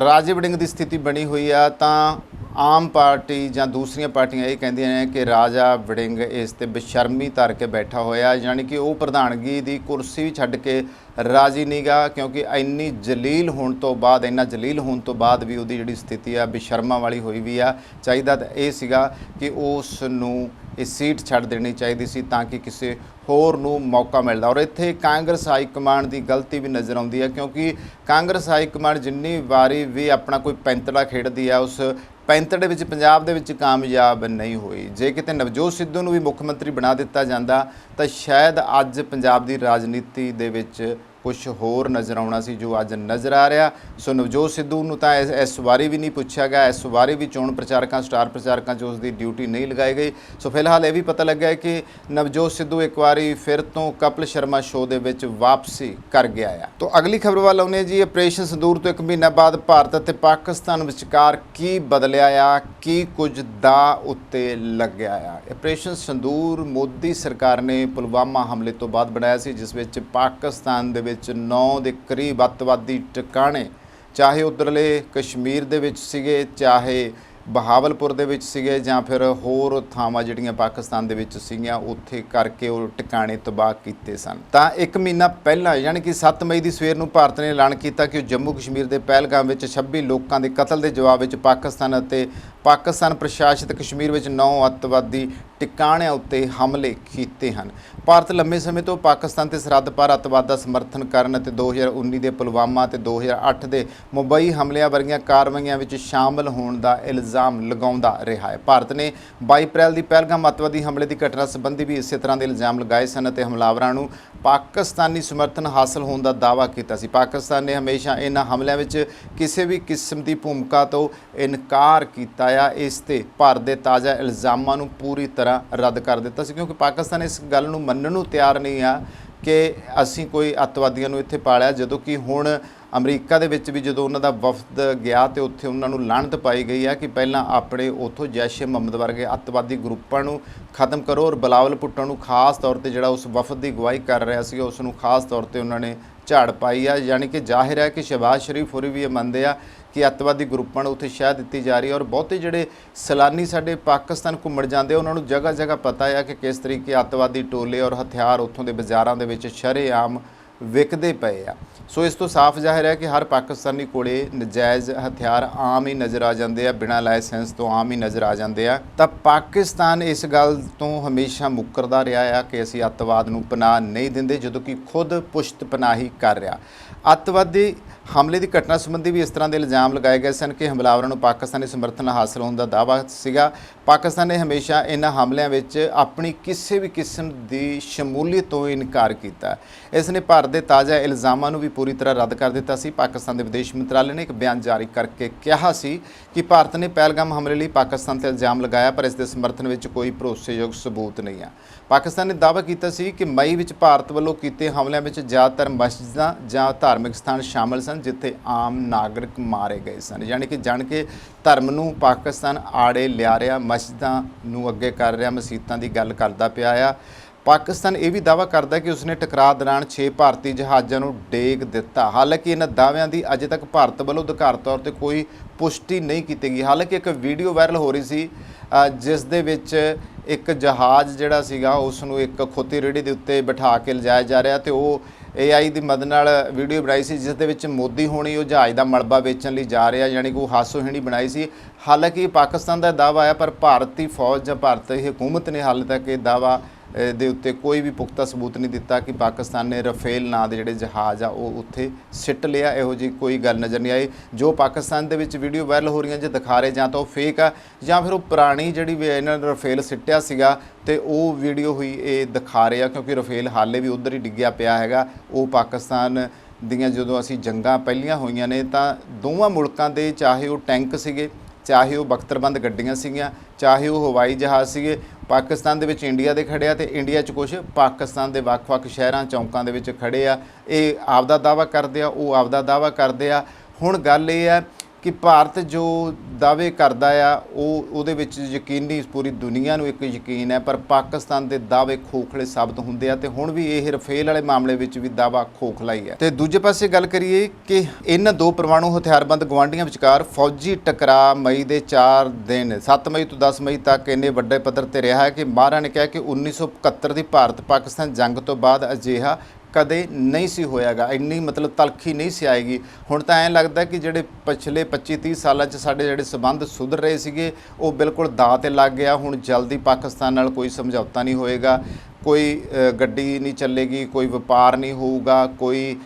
ਰਾਜੇ ਵੜਿੰਗ ਦੀ ਸਥਿਤੀ ਬਣੀ ਹੋਈ ਆ, ਤਾਂ ਆਮ ਪਾਰਟੀ ਜਾਂ ਦੂਸਰੀਆਂ ਪਾਰਟੀਆਂ ਇਹ ਕਹਿੰਦੀਆਂ ਨੇ ਕਿ ਰਾਜਾ ਵੜਿੰਗ ਇਸ ਤੇ ਬੇਸ਼ਰਮੀ ਧਰ ਕੇ ਬੈਠਾ ਹੋਇਆ, ਯਾਨੀ ਕਿ ਉਹ ਪ੍ਰਧਾਨਗੀ ਦੀ ਕੁਰਸੀ ਵੀ ਛੱਡ ਕੇ ਰਾਜੀ ਨਹੀਂਗਾ ਕਿਉਂਕਿ ਇੰਨੀ ਜਲੀਲ ਹੋਣ ਤੋਂ ਬਾਅਦ, ਇੰਨਾ ਜਲੀਲ ਹੋਣ ਤੋਂ ਬਾਅਦ ਵੀ ਉਹਦੀ ਜਿਹੜੀ ਸਥਿਤੀ ਆ, ਬੇਸ਼ਰਮਾ ਵਾਲੀ ਹੋਈ ਵੀ ਆ। ਚਾਹੀਦਾ ਤਾਂ ਇਹ ਸੀਗਾ ਕਿ ਉਸ ਨੂੰ ਇਹ ਸੀਟ ਛੱਡ ਦੇਣੀ ਚਾਹੀਦੀ ਸੀ ਤਾਂ ਕਿ ਕਿਸੇ ਹੋਰ ਨੂੰ ਮੌਕਾ ਮਿਲਦਾ। ਔਰ ਇੱਥੇ ਕਾਂਗਰਸ ਹਾਈ ਕਮਾਂਡ ਦੀ ਗਲਤੀ ਵੀ ਨਜ਼ਰ ਆਉਂਦੀ ਹੈ ਕਿਉਂਕਿ ਕਾਂਗਰਸ ਹਾਈ ਕਮਾਂਡ ਜਿੰਨੀ ਵਾਰੀ ਵੀ ਆਪਣਾ ਕੋਈ ਪੈਂਤੜਾ ਖੇਡਦੀ ਹੈ ਉਸ ਪੈਂਤੜੇ ਵਿੱਚ ਪੰਜਾਬ ਦੇ ਵਿੱਚ ਕਾਮਯਾਬ ਨਹੀਂ ਹੋਈ। ਜੇ ਕਿਤੇ ਨਵਜੋਤ ਸਿੱਧੂ ਨੂੰ ਵੀ ਮੁੱਖ ਮੰਤਰੀ ਬਣਾ ਦਿੱਤਾ ਜਾਂਦਾ, ਤਾਂ ਸ਼ਾਇਦ ਅੱਜ ਪੰਜਾਬ ਦੀ ਰਾਜਨੀਤੀ ਦੇ ਵਿੱਚ ਕੁਝ ਹੋਰ ਨਜ਼ਰ ਆਉਣਾ ਸੀ ਜੋ ਅੱਜ ਨਜ਼ਰ ਆ ਰਿਹਾ। ਸੋ ਨਵਜੋਤ ਸਿੱਧੂ ਨੂੰ ਤਾਂ ਇਸ ਵਾਰੀ ਵੀ ਨਹੀਂ ਪੁੱਛਿਆ ਗਿਆ। ਇਸ ਵਾਰੀ ਵੀ ਚੋਣ ਪ੍ਰਚਾਰਕਾਂ, ਸਟਾਰ ਪ੍ਰਚਾਰਕਾਂ 'ਚ ਉਸ ਦੀ ਡਿਊਟੀ ਨਹੀਂ ਲਗਾਈ ਗਈ। ਸੋ ਫਿਲਹਾਲ ਇਹ ਵੀ ਪਤਾ ਲੱਗਿਆ ਕਿ ਨਵਜੋਤ ਸਿੱਧੂ ਇੱਕ ਵਾਰੀ ਫਿਰ ਤੋਂ ਕਪਲ ਸ਼ਰਮਾ ਸ਼ੋਅ ਦੇ ਵਿੱਚ ਵਾਪਸੀ ਕਰ ਗਿਆ ਆ। ਤੋਂ ਅਗਲੀ ਖਬਰ ਵੱਲ ਆਉਂਦੇ ਹਾਂ ਜੀ। ਆਪਰੇਸ਼ਨ ਸੰਦੂਰ ਤੋਂ ਇੱਕ ਮਹੀਨਾ ਬਾਅਦ ਭਾਰਤ ਅਤੇ ਪਾਕਿਸਤਾਨ ਵਿਚਕਾਰ ਕੀ ਬਦਲਿਆ ਆ? ਕੀ ਕੁਝ ਦਾ ਉੱਤੇ ਲੱਗਿਆ ਆ? ਆਪਰੇਸ਼ਨ ਸੰਦੂਰ ਮੋਦੀ ਸਰਕਾਰ ਨੇ ਪੁਲਵਾਮਾ ਹਮਲੇ ਤੋਂ ਬਾਅਦ ਬਣਾਇਆ ਸੀ, ਜਿਸ ਵਿੱਚ ਪਾਕਿਸਤਾਨ ਦੇ ਵਿੱਚ 9 ਦੇ ਕਰੀਬ ਅੱਤਵਾਦੀ ਟਿਕਾਣੇ ਚਾਹੇ ਉਧਰਲੇ ਕਸ਼ਮੀਰ ਦੇ ਵਿੱਚ ਸੀਗੇ ਚਾਹੇ ਬਹਾਵਲਪੁਰ ਦੇ ਵਿੱਚ ਸੀਗੇ ਜਾਂ ਫਿਰ ਹੋਰ ਥਾਵਾਂ ਜਿਹੜੀਆਂ ਪਾਕਿਸਤਾਨ ਦੇ ਵਿੱਚ ਸੀਗੀਆਂ, ਉੱਥੇ ਕਰਕੇ ਉਹ ਟਿਕਾਣੇ ਤਬਾਹ ਕੀਤੇ ਸਨ। ਤਾਂ ਇੱਕ ਮਹੀਨਾ ਪਹਿਲਾਂ, ਯਾਨੀ ਕਿ 7 ਮਈ ਦੀ ਸਵੇਰ ਨੂੰ ਭਾਰਤ ਨੇ ਐਲਾਨ ਕੀਤਾ ਕਿ ਉਹ ਜੰਮੂ ਕਸ਼ਮੀਰ ਦੇ ਪਹਿਲਗਾਮ ਵਿੱਚ 26 ਲੋਕਾਂ ਦੇ ਕਤਲ ਦੇ ਜਵਾਬ ਵਿੱਚ ਪਾਕਿਸਤਾਨ ਅਤੇ ਪਾਕਿਸਤਾਨ ਪ੍ਰਸ਼ਾਸਿਤ ਕਸ਼ਮੀਰ ਵਿੱਚ 9 ਅੱਤਵਾਦੀ ਟਿਕਾਣਿਆਂ ਉੱਤੇ ਹਮਲੇ ਕੀਤੇ ਹਨ। ਭਾਰਤ ਲੰਮੇ ਸਮੇਂ ਤੋਂ ਪਾਕਿਸਤਾਨ ਤੇ ਸਰਹੱਦ ਪਾਰ ਅੱਤਵਾਦ ਦਾ ਸਮਰਥਨ ਕਰਨ ਅਤੇ 2019 ਦੇ ਪੁਲਵਾਮਾ ਤੇ 2008 ਦੇ ਮੁੰਬਈ ਹਮਲਿਆਂ ਵਰਗੀਆਂ ਕਾਰਵਾਈਆਂ ਵਿੱਚ ਸ਼ਾਮਲ ਹੋਣ ਦਾ ਇਲਜ਼ਾਮ ਇਲਜ਼ਾਮ ਲਗਾਉਂਦਾ ਰਿਹਾ ਹੈ। ਭਾਰਤ ਨੇ 22 ਅਪ੍ਰੈਲ ਦੀ ਪਹਿਲਗਾਮ ਅੱਤਵਾਦੀ ਹਮਲੇ ਦੀ ਘਟਨਾ ਸੰਬੰਧੀ ਵੀ ਇਸੇ ਤਰ੍ਹਾਂ ਦੇ ਇਲਜ਼ਾਮ ਲਗਾਏ ਸਨ ਅਤੇ ਹਮਲਾਵਰਾਂ ਨੂੰ ਪਾਕਿਸਤਾਨੀ ਸਮਰਥਨ ਹਾਸਲ ਹੋਣ ਦਾ ਦਾਅਵਾ ਕੀਤਾ ਸੀ। ਪਾਕਿਸਤਾਨ ਨੇ ਹਮੇਸ਼ਾ ਇਹਨਾਂ ਹਮਲਿਆਂ ਵਿੱਚ ਕਿਸੇ ਵੀ ਕਿਸਮ ਦੀ ਭੂਮਿਕਾ ਤੋਂ ਇਨਕਾਰ ਕੀਤਾ ਆ। ਇਸ ਤੇ ਭਾਰਤ ਦੇ ਤਾਜ਼ਾ ਇਲਜ਼ਾਮਾਂ ਨੂੰ ਪੂਰੀ ਤਰ੍ਹਾਂ ਰੱਦ ਕਰ ਦਿੱਤਾ ਸੀ, ਕਿਉਂਕਿ ਪਾਕਿਸਤਾਨ ਇਸ ਗੱਲ ਨੂੰ ਮੰਨਣ ਨੂੰ ਤਿਆਰ ਨਹੀਂ ਆ ਕਿ ਅਸੀਂ ਕੋਈ ਅੱਤਵਾਦੀਆਂ ਨੂੰ ਇੱਥੇ ਪਾਲਿਆ, ਜਦੋਂ ਕਿ ਹੁਣ ਅਮਰੀਕਾ ਦੇ ਵਿੱਚ ਵੀ ਜਦੋਂ ਉਹਨਾਂ ਦਾ ਵਫਦ ਗਿਆ ਤੇ ਉੱਥੇ ਉਹਨਾਂ ਨੂੰ ਲਾਹਨਤ ਪਾਈ ਗਈ ਆ ਕਿ ਪਹਿਲਾਂ ਆਪਣੇ ਉਥੋਂ ਜੈਸ਼ ਮੁਹੰਮਦ ਵਰਗੇ ਅੱਤਵਾਦੀ ਗਰੁੱਪਾਂ ਨੂੰ ਖਤਮ ਕਰੋ ਔਰ ਬਲਾਵਲ ਭੁੱਟੋ ਨੂੰ ਖਾਸ ਤੌਰ ਤੇ ਜਿਹੜਾ ਉਸ ਵਫਦ ਦੀ ਅਗਵਾਈ ਕਰ ਰਿਹਾ ਸੀ ਉਸ ਨੂੰ ਖਾਸ ਤੌਰ ਤੇ ਉਹਨਾਂ ਨੇ ਝਾੜ ਪਾਈ ਆ। ਯਾਨੀ ਕਿ ਜ਼ਾਹਿਰ ਹੈ ਕਿ ਸ਼ਹਿਬਾਜ਼ ਸ਼ਰੀਫ ਹੋਰੀ ਵੀ ਇਹ ਮੰਨਦੇ ਆ ਕਿ ਅੱਤਵਾਦੀ ਗਰੁੱਪਾਂ ਨੂੰ ਉੱਥੇ ਸ਼ਹਿ ਦਿੱਤੀ ਜਾ ਰਹੀ ਹੈ ਔਰ ਬਹੁਤੇ ਜਿਹੜੇ ਸੈਲਾਨੀ ਸਾਡੇ ਪਾਕਿਸਤਾਨ ਘੁੰਮਣ ਜਾਂਦੇ ਆ, ਉਹਨਾਂ ਨੂੰ ਜਗ੍ਹਾ ਜਗ੍ਹਾ ਪਤਾ ਹੈ ਕਿ ਕਿਸ ਤਰੀਕੇ ਅੱਤਵਾਦੀ ਟੋਲੇ ਔਰ ਹਥਿਆਰ ਉੱਥੋਂ ਦੇ ਬਾਜ਼ਾਰਾਂ ਦੇ ਵਿੱਚ ਸ਼ਰੇਆਮ ਵਿਕਦੇ ਪਏ ਆ। ਸੋ ਇਸ ਤੋਂ ਸਾਫ਼ ਜ਼ਾਹਿਰ ਹੈ ਕਿ ਹਰ ਪਾਕਿਸਤਾਨੀ ਕੋਲੇ ਨਜਾਇਜ਼ ਹਥਿਆਰ ਆਮ ਹੀ ਨਜ਼ਰ ਆ ਜਾਂਦੇ ਆ, ਬਿਨਾਂ ਲਾਇਸੈਂਸ ਤੋਂ ਆਮ ਹੀ ਨਜ਼ਰ ਆ ਜਾਂਦੇ ਆ। ਤਾਂ ਪਾਕਿਸਤਾਨ ਇਸ ਗੱਲ ਤੋਂ ਹਮੇਸ਼ਾ ਮੁੱਕਰਦਾ ਰਿਹਾ ਆ ਕਿ ਅਸੀਂ ਅੱਤਵਾਦ ਨੂੰ ਪਨਾਹ ਨਹੀਂ ਦਿੰਦੇ, ਜਦੋਂ ਕਿ ਖੁਦ ਪੁਸ਼ਤ ਪਨਾਹੀ ਕਰ ਰਿਹਾ। ਅੱਤਵਾਦੀ ਹਮਲੇ ਦੀ ਘਟਨਾ ਸੰਬੰਧੀ ਵੀ ਇਸ ਤਰ੍ਹਾਂ ਦੇ ਇਲਜ਼ਾਮ ਲਗਾਏ ਗਏ ਸਨ ਕਿ ਹਮਲਾਵਰਾਂ ਨੂੰ ਪਾਕਿਸਤਾਨੀ ਸਮਰਥਨ ਹਾਸਲ ਹੋਣ ਦਾ ਦਾਅਵਾ ਸੀਗਾ। ਪਾਕਿਸਤਾਨ ਨੇ ਹਮੇਸ਼ਾ ਇਹਨਾਂ ਹਮਲਿਆਂ ਵਿੱਚ ਆਪਣੀ ਕਿਸੇ ਵੀ ਕਿਸਮ ਦੀ ਸ਼ਮੂਲੀਅਤ ਤੋਂ ਇਨਕਾਰ ਕੀਤਾ। ਇਸ ਨੇ ਭਾਰਤ ਦੇ ਤਾਜ਼ਾ ਇਲਜ਼ਾਮਾਂ ਨੂੰ ਵੀ ਪੂਰੀ ਤਰ੍ਹਾਂ ਰੱਦ ਕਰ ਦਿੱਤਾ ਸੀ। ਪਾਕਿਸਤਾਨ ਦੇ ਵਿਦੇਸ਼ ਮੰਤਰਾਲੇ ਨੇ ਇੱਕ ਬਿਆਨ ਜਾਰੀ ਕਰਕੇ ਕਿਹਾ ਸੀ ਕਿ ਭਾਰਤ ਨੇ ਪਹਿਲਗਾਮ ਹਮਲੇ ਲਈ ਪਾਕਿਸਤਾਨ ਤੇ ਇਲਜ਼ਾਮ ਲਗਾਇਆ, ਪਰ ਇਸ ਦੇ ਸਮਰਥਨ ਵਿੱਚ ਕੋਈ ਭਰੋਸੇਯੋਗ ਸਬੂਤ ਨਹੀਂ ਆ। ਪਾਕਿਸਤਾਨ ਨੇ ਦਾਅਵਾ ਕੀਤਾ ਸੀ ਕਿ ਮਈ ਵਿੱਚ ਭਾਰਤ ਵੱਲੋਂ ਕੀਤੇ ਹਮਲਿਆਂ ਵਿੱਚ ਜ਼ਿਆਦਾਤਰ ਮਸਜਿਦਾਂ ਜਾਂ ਧਾਰਮਿਕ ਸਥਾਨ ਸ਼ਾਮਲ ਸਨ, ਜਿੱਥੇ ਆਮ ਨਾਗਰਿਕ ਮਾਰੇ ਗਏ ਸਨ। ਯਾਨੀ ਕਿ ਜਾਣ ਕੇ ਧਰਮ ਨੂੰ ਪਾਕਿਸਤਾਨ ਆੜੇ ਲਿਆ ਰਿਹਾ, ਮਸਜਿਦਾਂ ਨੂੰ ਅੱਗੇ ਕਰ ਰਿਹਾ ਮਸੀਤਾਂ ਦੀ ਗੱਲ ਕਰਦਾ ਪਿਆ ਆ। ਪਾਕਿਸਤਾਨ ਇਹ ਵੀ ਦਾਅਵਾ ਕਰਦਾ ਕਿ ਉਸਨੇ ਟਕਰਾਅ ਦੌਰਾਨ 6 ਭਾਰਤੀ ਜਹਾਜ਼ਾਂ ਨੂੰ ਡੇਗ ਦਿੱਤਾ। ਹਾਲਾਂਕਿ ਇਹਨਾਂ ਦਾਅਵਿਆਂ ਦੀ ਅਜੇ ਤੱਕ ਭਾਰਤ ਵੱਲੋਂ ਅਧਿਕਾਰ ਤੌਰ ਤੇ ਕੋਈ ਪੁਸ਼ਟੀ ਨਹੀਂ ਕੀਤੀ ਗਈ। ਹਾਲਾਂਕਿ ਇੱਕ ਵੀਡੀਓ ਵਾਇਰਲ ਹੋ ਰਹੀ ਸੀ ਜਿਸ ਦੇ ਵਿੱਚ ਇੱਕ ਜਹਾਜ਼ ਜਿਹੜਾ ਸੀਗਾ ਉਸ ਨੂੰ ਇੱਕ ਖੋਤੀ ਰੇੜੀ ਦੇ ਉੱਤੇ ਬਿਠਾ ਕੇ ਲਿਜਾਇਆ ਜਾ ਰਿਹਾ ਤੇ ਉਹ AI ਦੀ ਮਦਦ ਨਾਲ ਵੀਡੀਓ ਬਣਾਈ ਸੀ, ਜਿਸ ਦੇ ਵਿੱਚ ਮੋਦੀ ਹੋਣੀ ਉਹ ਜਹਾਜ਼ ਦਾ ਮਲਬਾ ਵੇਚਣ ਲਈ ਜਾ ਰਿਹਾ, ਯਾਨੀ ਕਿ ਉਹ ਹਾਸੋਹੀਣੀ ਬਣਾਈ ਸੀ। ਹਾਲਾਂਕਿ ਪਾਕਿਸਤਾਨ ਦਾ ਦਾਅਵਾ ਹੈ ਪਰ ਭਾਰਤੀ ਫੌਜ ਜਾਂ ਭਾਰਤੀ ਹਕੂਮਤ ਨੇ ਹਾਲੇ ਤੱਕ ਇਹ ਦਾਅਵਾ ਦੇ ਉੱਤੇ ਕੋਈ ਵੀ ਪੁਖਤਾ ਸਬੂਤ ਨਹੀਂ ਦਿੱਤਾ ਕਿ ਪਾਕਿਸਤਾਨ ਨੇ ਰਫੇਲ ਨਾਂ ਦੇ ਜਿਹੜੇ ਜਹਾਜ਼ ਆ, ਉਹ ਉੱਥੇ ਸਿੱਟ ਲਿਆ। ਇਹੋ ਜੀ ਕੋਈ ਗੱਲ ਨਜ਼ਰ ਨਹੀਂ ਆਈ। ਜੋ ਪਾਕਿਸਤਾਨ ਦੇ ਵਿੱਚ ਵੀਡੀਓ ਵਾਇਰਲ ਹੋ ਰਹੀਆਂ ਜੇ ਦਿਖਾ ਰਹੇ ਜਾਂ ਤਾਂ ਉਹ ਫੇਕ ਆ, ਜਾਂ ਫਿਰ ਉਹ ਪੁਰਾਣੀ ਜਿਹੜੀ ਵੀ ਇਹਨਾਂ ਨੇ ਰਫੇਲ ਸਿੱਟਿਆ ਸੀਗਾ ਤੇ ਉਹ ਵੀਡੀਓ ਹੋਈ ਇਹ ਦਿਖਾ ਰਹੇ ਆ, ਕਿਉਂਕਿ ਰਫੇਲ ਹਾਲੇ ਵੀ ਉਧਰ ਹੀ ਡਿੱਗਿਆ ਪਿਆ ਹੈਗਾ। ਉਹ ਪਾਕਿਸਤਾਨ ਦੀਆਂ ਜਦੋਂ ਅਸੀਂ ਜੰਗਾਂ ਪਹਿਲੀਆਂ ਹੋਈਆਂ ਨੇ, ਤਾਂ ਦੋਵਾਂ ਮੁਲਕਾਂ ਦੇ ਚਾਹੇ ਉਹ ਟੈਂਕ ਸੀਗੇ, ਚਾਹੇ ਉਹ ਬਖਤਰਬੰਦ ਗੱਡੀਆਂ ਸੀਗੀਆਂ, ਚਾਹੇ ਉਹ ਹਵਾਈ ਜਹਾਜ਼ ਸੀਗੇ ਪਾਕਿਸਤਾਨ ਦੇ ਵਿੱਚ ਇੰਡੀਆ ਦੇ ਖੜੇ ਆ ਤੇ ਇੰਡੀਆ 'ਚ ਕੁਝ ਪਾਕਿਸਤਾਨ ਦੇ ਵੱਖ-ਵੱਖ ਸ਼ਹਿਰਾਂ, ਚੌਂਕਾਂ ਦੇ ਵਿੱਚ ਖੜੇ ਆ। ਇਹ ਆਪਦਾ ਦਾਵਾ ਕਰਦੇ ਆ, ਉਹ ਆਪਦਾ ਦਾਵਾ ਕਰਦੇ ਆ। ਹੁਣ ਗੱਲ ਇਹ ਹੈ ਕਿ ਭਾਰਤ ਜੋ ਦਾਅਵੇ ਕਰਦਾ ਆ, ਉਹ ਉਹਦੇ ਵਿੱਚ ਯਕੀਨੀ ਪੂਰੀ ਦੁਨੀਆ ਨੂੰ ਇੱਕ ਯਕੀਨ ਹੈ, ਪਰ ਪਾਕਿਸਤਾਨ ਦੇ ਦਾਅਵੇ ਖੋਖਲੇ ਸਾਬਤ ਹੁੰਦੇ ਆ ਤੇ ਹੁਣ ਵੀ ਇਹ ਰਫੇਲ ਵਾਲੇ ਮਾਮਲੇ ਵਿੱਚ ਵੀ ਦਾਅਵਾ ਖੋਖਲਾ ਹੀ ਹੈ। ਤੇ ਦੂਜੇ ਪਾਸੇ ਗੱਲ ਕਰੀਏ ਕਿ ਇਹਨਾਂ ਦੋ ਪਰਮਾਣੂ ਹਥਿਆਰਬੰਦ ਗਵਾਂਢੀਆਂ ਵਿਚਕਾਰ ਫੌਜੀ ਟਕਰਾਅ ਮਈ ਦੇ 4 ਦਿਨ 7 ਮਈ ਤੋਂ 10 ਮਈ ਤੱਕ ਇੰਨੇ ਵੱਡੇ ਪੱਧਰ ਤੇ ਰਿਹਾ ਹੈ ਕਿ ਮਾਹਰਾਂ ਨੇ ਕਿਹਾ ਕਿ 1971 ਦੀ ਭਾਰਤ ਪਾਕਿਸਤਾਨ ਜੰਗ ਤੋਂ ਬਾਅਦ ਅਜਿਹਾ ਕਦੇ ਨਹੀਂ ਸੀ ਹੋਇਆਗਾ, ਇੰਨੀ ਮਤਲਬ ਤਲਖੀ ਨਹੀਂ ਸੀ ਆਏਗੀ। ਹੁਣ ਤਾਂ ਐਂ ਲੱਗਦਾ ਕਿ ਜਿਹੜੇ ਪਿਛਲੇ 25 30 ਸਾਲਾਂ 'ਚ ਸਾਡੇ ਜਿਹੜੇ ਸਬੰਧ ਸੁਧਰ ਰਹੇ ਸੀਗੇ, ਉਹ ਬਿਲਕੁਲ ਦਾਅ ਤੇ ਲੱਗ ਗਿਆ। ਹੁਣ ਜਲਦੀ ਪਾਕਿਸਤਾਨ ਨਾਲ ਕੋਈ ਸਮਝੌਤਾ ਨਹੀਂ ਹੋਏਗਾ, ਕੋਈ ਗੱਡੀ ਨਹੀਂ ਚੱਲੇਗੀ, ਕੋਈ ਵਪਾਰ ਨਹੀਂ ਹੋਊਗਾ, ਕੋਈ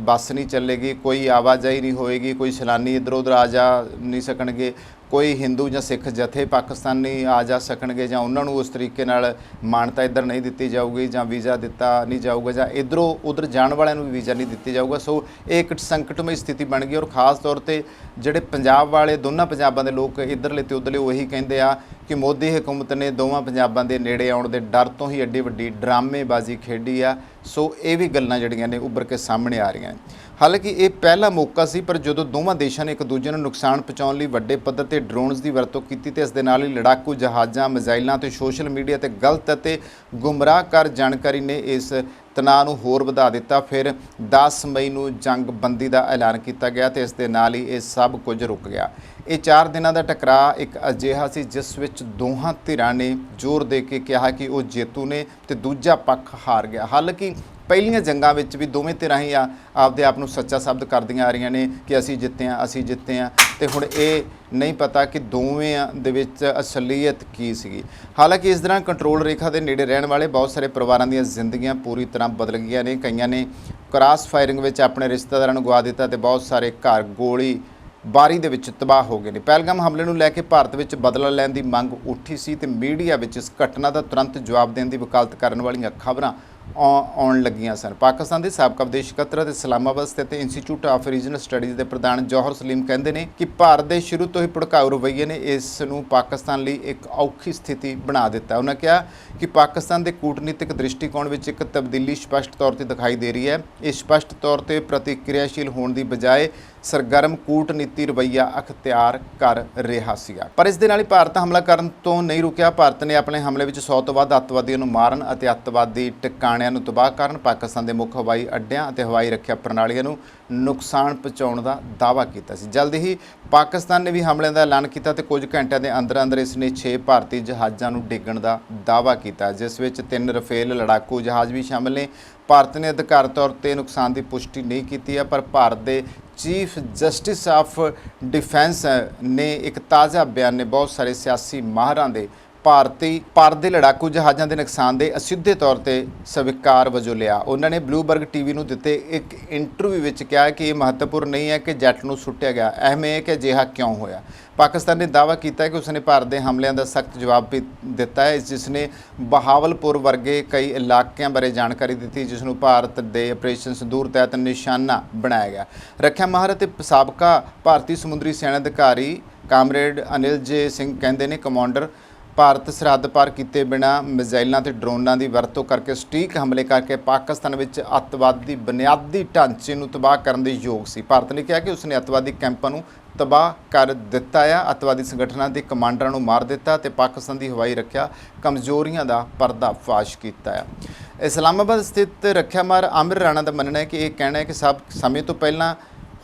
ਬੱਸ ਨਹੀਂ ਚੱਲੇਗੀ, ਕੋਈ ਆਵਾਜਾਈ ਨਹੀਂ ਹੋਏਗੀ, ਕੋਈ ਸੈਲਾਨੀ ਇੱਧਰ ਉੱਧਰ ਆ ਜਾ ਨਹੀਂ ਸਕਣਗੇ। ਕੋਈ ਹਿੰਦੂ ਜਾਂ ਸਿੱਖ ਜਥੇ ਪਾਕਿਸਤਾਨੀ ਆ ਜਾ ਸਕਣਗੇ ਜਾਂ ਉਹਨਾਂ ਨੂੰ ਉਸ ਤਰੀਕੇ ਨਾਲ ਮਾਨਤਾ ਇੱਧਰ ਨਹੀਂ ਦਿੱਤੀ ਜਾਊਗੀ ਜਾਂ ਵੀਜ਼ਾ ਦਿੱਤਾ ਨਹੀਂ ਜਾਊਗਾ ਜਾਂ ਇਧਰੋਂ ਉਧਰ ਜਾਣ ਵਾਲਿਆਂ ਨੂੰ ਵੀ ਵੀਜ਼ਾ ਨਹੀਂ ਦਿੱਤੀ ਜਾਊਗਾ, ਸੋ ਇਹ ਇੱਕ ਸੰਕਟਮਈ ਸਥਿਤੀ ਬਣ ਗਈ ਔਰ ਖਾਸ ਤੌਰ ਤੇ ਜਿਹੜੇ ਪੰਜਾਬ ਵਾਲੇ, ਦੋਨਾਂ ਪੰਜਾਬਾਂ ਦੇ ਲੋਕ ਇੱਧਰਲੇ ਤੇ ਉਧਰਲੇ ਉਹੀ ਕਹਿੰਦੇ ਆ ਕਿ ਮੋਦੀ ਹਕੂਮਤ ਨੇ ਦੋਵਾਂ ਪੰਜਾਬਾਂ ਦੇ ਨੇੜੇ ਆਉਣ ਦੇ ਡਰ ਤੋਂ ਹੀ ਐਡੀ ਵੱਡੀ ਡਰਾਮੇਬਾਜ਼ੀ ਖੇਡੀ ਆ, ਸੋ ਇਹ ਵੀ ਗੱਲਾਂ ਜਿਹੜੀਆਂ ਨੇ ਉੱਭਰ ਕੇ ਸਾਹਮਣੇ ਆ ਰਹੀਆਂ ਨੇ। ਹਾਲਾਂਕਿ ਇਹ ਪਹਿਲਾ ਮੌਕਾ ਸੀ, ਪਰ ਜਦੋਂ ਦੋਵਾਂ ਦੇਸ਼ਾਂ ਨੇ ਇੱਕ ਦੂਜੇ ਨੂੰ ਨੁਕਸਾਨ ਪਹੁੰਚਾਉਣ ਲਈ ਵੱਡੇ ਪੱਧਰ ਤੇ ਡਰੋਨਸ ਦੀ ਵਰਤੋਂ ਕੀਤੀ ਤੇ ਇਸ ਦੇ ਨਾਲ ਹੀ ਲੜਾਕੂ ਜਹਾਜ਼ਾਂ, ਮਿਜ਼ਾਈਲਾਂ ਤੇ ਸੋਸ਼ਲ ਮੀਡੀਆ ਤੇ ਗਲਤ ਅਤੇ ਗੁੰਮਰਾਹਕਾਰ ਜਾਣਕਾਰੀ ਨੇ ਇਸ ਤਣਾਅ ਨੂੰ ਹੋਰ ਵਧਾ ਦਿੱਤਾ। ਫਿਰ 10 ਮਈ ਨੂੰ ਜੰਗ ਬੰਦੀ ਦਾ ਐਲਾਨ ਕੀਤਾ ਗਿਆ ਤੇ ਇਸ ਦੇ ਨਾਲ ਹੀ ਇਹ ਸਭ ਕੁਝ ਰੁਕ ਗਿਆ। ਇਹ 4 ਦਿਨਾਂ ਦਾ ਟਕਰਾਅ ਇੱਕ ਅਜਿਹਾ ਸੀ, ਜਿਸ ਵਿੱਚ ਦੋਹਾਂ ਧਿਰਾਂ ਨੇ ਜ਼ੋਰ ਦੇ ਕੇ ਕਿਹਾ ਕਿ ਉਹ ਜੇਤੂ ਨੇ ਤੇ ਦੂਜਾ ਪੱਖ ਹਾਰ ਗਿਆ। ਹਾਲਾਂਕਿ ਪਹਿਲੀਆਂ ਜੰਗਾਂ ਵਿੱਚ ਵੀ ਦੋਵੇਂ ਧਿਰਾਂ ਹੀ ਆ, ਆਪਦੇ ਆਪ ਨੂੰ ਸੱਚਾ ਸਾਬਤ ਕਰਦੀਆਂ ਆ ਰਹੀਆਂ ਨੇ ਕਿ ਅਸੀਂ ਜਿੱਤੇ ਆ ਅਸੀਂ ਜਿੱਤੇ ਆ ਤੇ ਹੁਣ ਇਹ ਨਹੀਂ ਪਤਾ ਕਿ ਦੋਵੇਂ ਦੇ ਵਿੱਚ ਅਸਲੀਅਤ ਕੀ ਸੀਗੀ। ਹਾਲਾਂਕਿ ਇਸ ਦੌਰਾਨ ਕੰਟਰੋਲ ਰੇਖਾ ਦੇ ਨੇੜੇ ਰਹਿਣ ਵਾਲੇ ਬਹੁਤ ਸਾਰੇ ਪਰਿਵਾਰਾਂ ਦੀਆਂ ਜ਼ਿੰਦਗੀਆਂ ਪੂਰੀ ਤਰ੍ਹਾਂ ਬਦਲ ਗਈਆਂ ਨੇ। ਕਈਆਂ ਨੇ ਕ੍ਰਾਸ ਫਾਇਰਿੰਗ ਵਿੱਚ ਆਪਣੇ ਰਿਸ਼ਤੇਦਾਰਾਂ ਨੂੰ ਗਵਾ ਦਿੱਤਾ ਤੇ ਬਹੁਤ ਸਾਰੇ ਘਰ ਗੋਲੀ ਬਾਰੀ ਦੇ ਵਿੱਚ ਤਬਾਹ ਹੋ ਗਏ ਨੇ। ਪਹਿਲਗਾਮ ਹਮਲੇ ਨੂੰ ਲੈ ਕੇ ਭਾਰਤ ਵਿੱਚ ਬਦਲਾ ਲੈਣ ਦੀ ਮੰਗ ਉੱਠੀ ਸੀ ਤੇ ਮੀਡੀਆ ਵਿੱਚ ਇਸ ਘਟਨਾ ਦਾ ਤੁਰੰਤ ਜਵਾਬ ਦੇਣ ਦੀ ਵਕਾਲਤ ਕਰਨ ਵਾਲੀਆਂ ਖਬਰਾਂ ਆਉਣ ਲੱਗੀਆਂ ਸਨ। ਪਾਕਿਸਤਾਨ ਦੇ ਸਾਬਕਾ ਵਿਦੇਸ਼ ਸਕੱਤਰ ਅਤੇ ਇਸਲਾਮਾਬਾਦ ਸਥਿਤ ਇੰਸਟੀਚਿਊਟ ਆਫ ਰੀਜਨਲ ਸਟੱਡੀਜ਼ ਦੇ ਪ੍ਰਧਾਨ ਜੋਹਰ ਸਲੀਮ ਕਹਿੰਦੇ ਨੇ ਕਿ ਭਾਰਤ ਦੇ ਸ਼ੁਰੂ ਤੋਂ ਹੀ ਭੜਕਾਊ ਰਵੱਈਏ ਨੇ ਇਸ ਨੂੰ ਪਾਕਿਸਤਾਨ ਲਈ ਇੱਕ ਔਖੀ ਸਥਿਤੀ ਬਣਾ ਦਿੱਤਾ। ਉਹਨਾਂ ਕਿਹਾ ਕਿ ਪਾਕਿਸਤਾਨ ਦੇ ਕੂਟਨੀਤਿਕ ਦ੍ਰਿਸ਼ਟੀਕੋਣ ਵਿੱਚ ਇੱਕ ਤਬਦੀਲੀ ਸਪਸ਼ਟ ਤੌਰ ਤੇ ਦਿਖਾਈ ਦੇ ਰਹੀ ਹੈ। ਇਹ ਸਪਸ਼ਟ ਤੌਰ ਤੇ ਪ੍ਰਤੀਕਿਰਿਆਸ਼ੀਲ ਹੋਣ ਦੀ ਬਜਾਏ ਸਰਗਰਮ ਕੂਟਨੀਤੀ ਰਵੱਈਆ ਅਖਤਿਆਰ ਕਰ ਰਿਹਾ ਸੀਗਾ। ਪਰ ਇਸ ਦੇ ਨਾਲ ਹੀ ਭਾਰਤ ਹਮਲਾ ਕਰਨ ਤੋਂ ਨਹੀਂ ਰੁਕਿਆ। ਭਾਰਤ ਨੇ ਆਪਣੇ ਹਮਲੇ ਵਿੱਚ 100 ਤੋਂ ਵੱਧ ਅੱਤਵਾਦੀਆਂ ਨੂੰ ਮਾਰਨ ਅਤੇ ਅੱਤਵਾਦੀ ਟਿਕਾਣਿਆਂ ਨੂੰ ਤਬਾਹ ਕਰਨ, ਪਾਕਿਸਤਾਨ ਦੇ ਮੁੱਖ ਹਵਾਈ ਅੱਡਿਆਂ ਅਤੇ ਹਵਾਈ ਰੱਖਿਆ ਪ੍ਰਣਾਲੀਆਂ ਨੂੰ ਨੁਕਸਾਨ ਪਹੁੰਚਾਉਣ ਦਾ ਦਾਅਵਾ ਕੀਤਾ ਸੀ। ਜਲਦੀ ਹੀ ਪਾਕਿਸਤਾਨ ਨੇ ਵੀ ਹਮਲਿਆਂ ਦਾ ਐਲਾਨ ਕੀਤਾ ਤੇ ਕੁਝ ਘੰਟਿਆਂ ਦੇ ਅੰਦਰ ਅੰਦਰ ਇਸ ਨੇ 6 ਭਾਰਤੀ ਜਹਾਜ਼ਾਂ ਨੂੰ ਡੇਗਣ ਦਾ ਦਾਅਵਾ ਕੀਤਾ, ਜਿਸ ਵਿੱਚ ਤਿੰਨ ਰਫੇਲ ਲੜਾਕੂ ਜਹਾਜ਼ ਵੀ ਸ਼ਾਮਲ ਨੇ। ਭਾਰਤ ਨੇ ਅਧਿਕਾਰ ਤੌਰ ਤੇ ਨੁਕਸਾਨ ਦੀ ਪੁਸ਼ਟੀ ਨਹੀਂ ਕੀਤੀ ਹੈ, ਪਰ ਭਾਰਤ ਦੇ ਚੀਫ ਜਸਟਿਸ ਆਫ ਡਿਫੈਂਸ ਨੇ ਇੱਕ ਤਾਜ਼ਾ ਬਿਆਨ ਨੇ ਬਹੁਤ ਸਾਰੇ ਸਿਆਸੀ ਮਾਹਰਾਂ ਦੇ ਭਾਰਤੀ ਭਾਰਤ ਦੇ ਲੜਾਕੂ ਜਹਾਜ਼ਾਂ ਦੇ ਨੁਕਸਾਨ ਦੇ ਅਸਿੱਧੇ ਤੌਰ ਤੇ ਸਵੀਕਾਰ ਵਜੋਂ ਲਿਆ। ਉਹਨਾਂ ਨੇ ਬਲੂਬਰਗ ਟੀਵੀ ਨੂੰ ਦਿੱਤੇ ਇੱਕ ਇੰਟਰਵਿਊ ਵਿੱਚ ਕਿਹਾ ਕਿ ਇਹ ਮਹੱਤਵਪੂਰਨ ਨਹੀਂ ਹੈ ਕਿ ਜੈਟ ਨੂੰ ਸੁੱਟਿਆ ਗਿਆ। ਅਹਿਮ ਇਹ ਹੈ ਕਿ ਅਜਿਹਾ ਕਿਉਂ ਹੋਇਆ? ਪਾਕਿਸਤਾਨ ਨੇ ਦਾਅਵਾ ਕੀਤਾ ਹੈ ਕਿ ਉਸਨੇ ਭਾਰਤ ਦੇ ਹਮਲਿਆਂ ਦਾ ਸਖਤ ਜਵਾਬ ਵੀ ਦਿੱਤਾ ਹੈ ਜਿਸ ਨੇ ਬਹਾਵਲਪੁਰ ਵਰਗੇ ਕਈ ਇਲਾਕਿਆਂ ਬਾਰੇ ਜਾਣਕਾਰੀ ਦਿੱਤੀ ਜਿਸ ਨੂੰ ਭਾਰਤ ਦੇ ਆਪਰੇਸ਼ਨ ਸੰਦੂਰ ਤਹਿਤ ਨਿਸ਼ਾਨਾ ਬਣਾਇਆ ਗਿਆ। ਰੱਖਿਆ ਮਾਹਰ ਅਤੇ ਸਾਬਕਾ ਭਾਰਤੀ ਸਮੁੰਦਰੀ ਸੈਨਾ ਅਧਿਕਾਰੀ ਕਾਮਰੇਡ ਅਨਿਲ ਜੇ ਸਿੰਘ ਕਹਿੰਦੇ ਨੇ, ਕਮਾਂਡਰ ਭਾਰਤ ਸਰਹੱਦ ਪਾਰ ਕੀਤੇ ਬਿਨਾ ਮਿਜ਼ਾਈਲਾਂ ਤੇ ਡਰੋਨਾਂ ਦੀ ਵਰਤੋਂ ਕਰਕੇ ਸਟੀਕ ਹਮਲੇ ਕਰਕੇ ਪਾਕਿਸਤਾਨ ਵਿੱਚ ਅੱਤਵਾਦੀ ਬੁਨਿਆਦੀ ਢਾਂਚੇ ਨੂੰ ਤਬਾਹ ਕਰਨ ਦੇ ਯੋਗ ਸੀ। ਭਾਰਤ ਨੇ ਕਿਹਾ ਕਿ ਉਸਨੇ ਅੱਤਵਾਦੀ ਕੈਂਪਾਂ ਨੂੰ ਤਬਾਹ ਕਰ ਦਿੱਤਾ ਆ। ਅੱਤਵਾਦੀ ਸੰਗਠਨਾਂ ਦੇ ਕਮਾਂਡਰਾਂ ਨੂੰ ਮਾਰ ਦਿੱਤਾ ਤੇ ਪਾਕਿਸਤਾਨ ਦੀ ਹਵਾਈ ਰੱਖਿਆ ਕਮਜ਼ੋਰੀਆਂ ਦਾ ਪਰਦਾਫਾਸ਼ ਕੀਤਾ ਆ। ਇਸਲਾਮਾਬਾਦ ਸਥਿਤ ਰੱਖਿਆ ਮਾਰ ਆਮਿਰ ਰਾਣਾ ਦਾ ਮੰਨਣਾ ਹੈ ਕਿ ਇਹ ਕਹਿਣਾ ਹੈ ਕਿ ਸਭ ਸਮੇਂ ਤੋਂ ਪਹਿਲਾਂ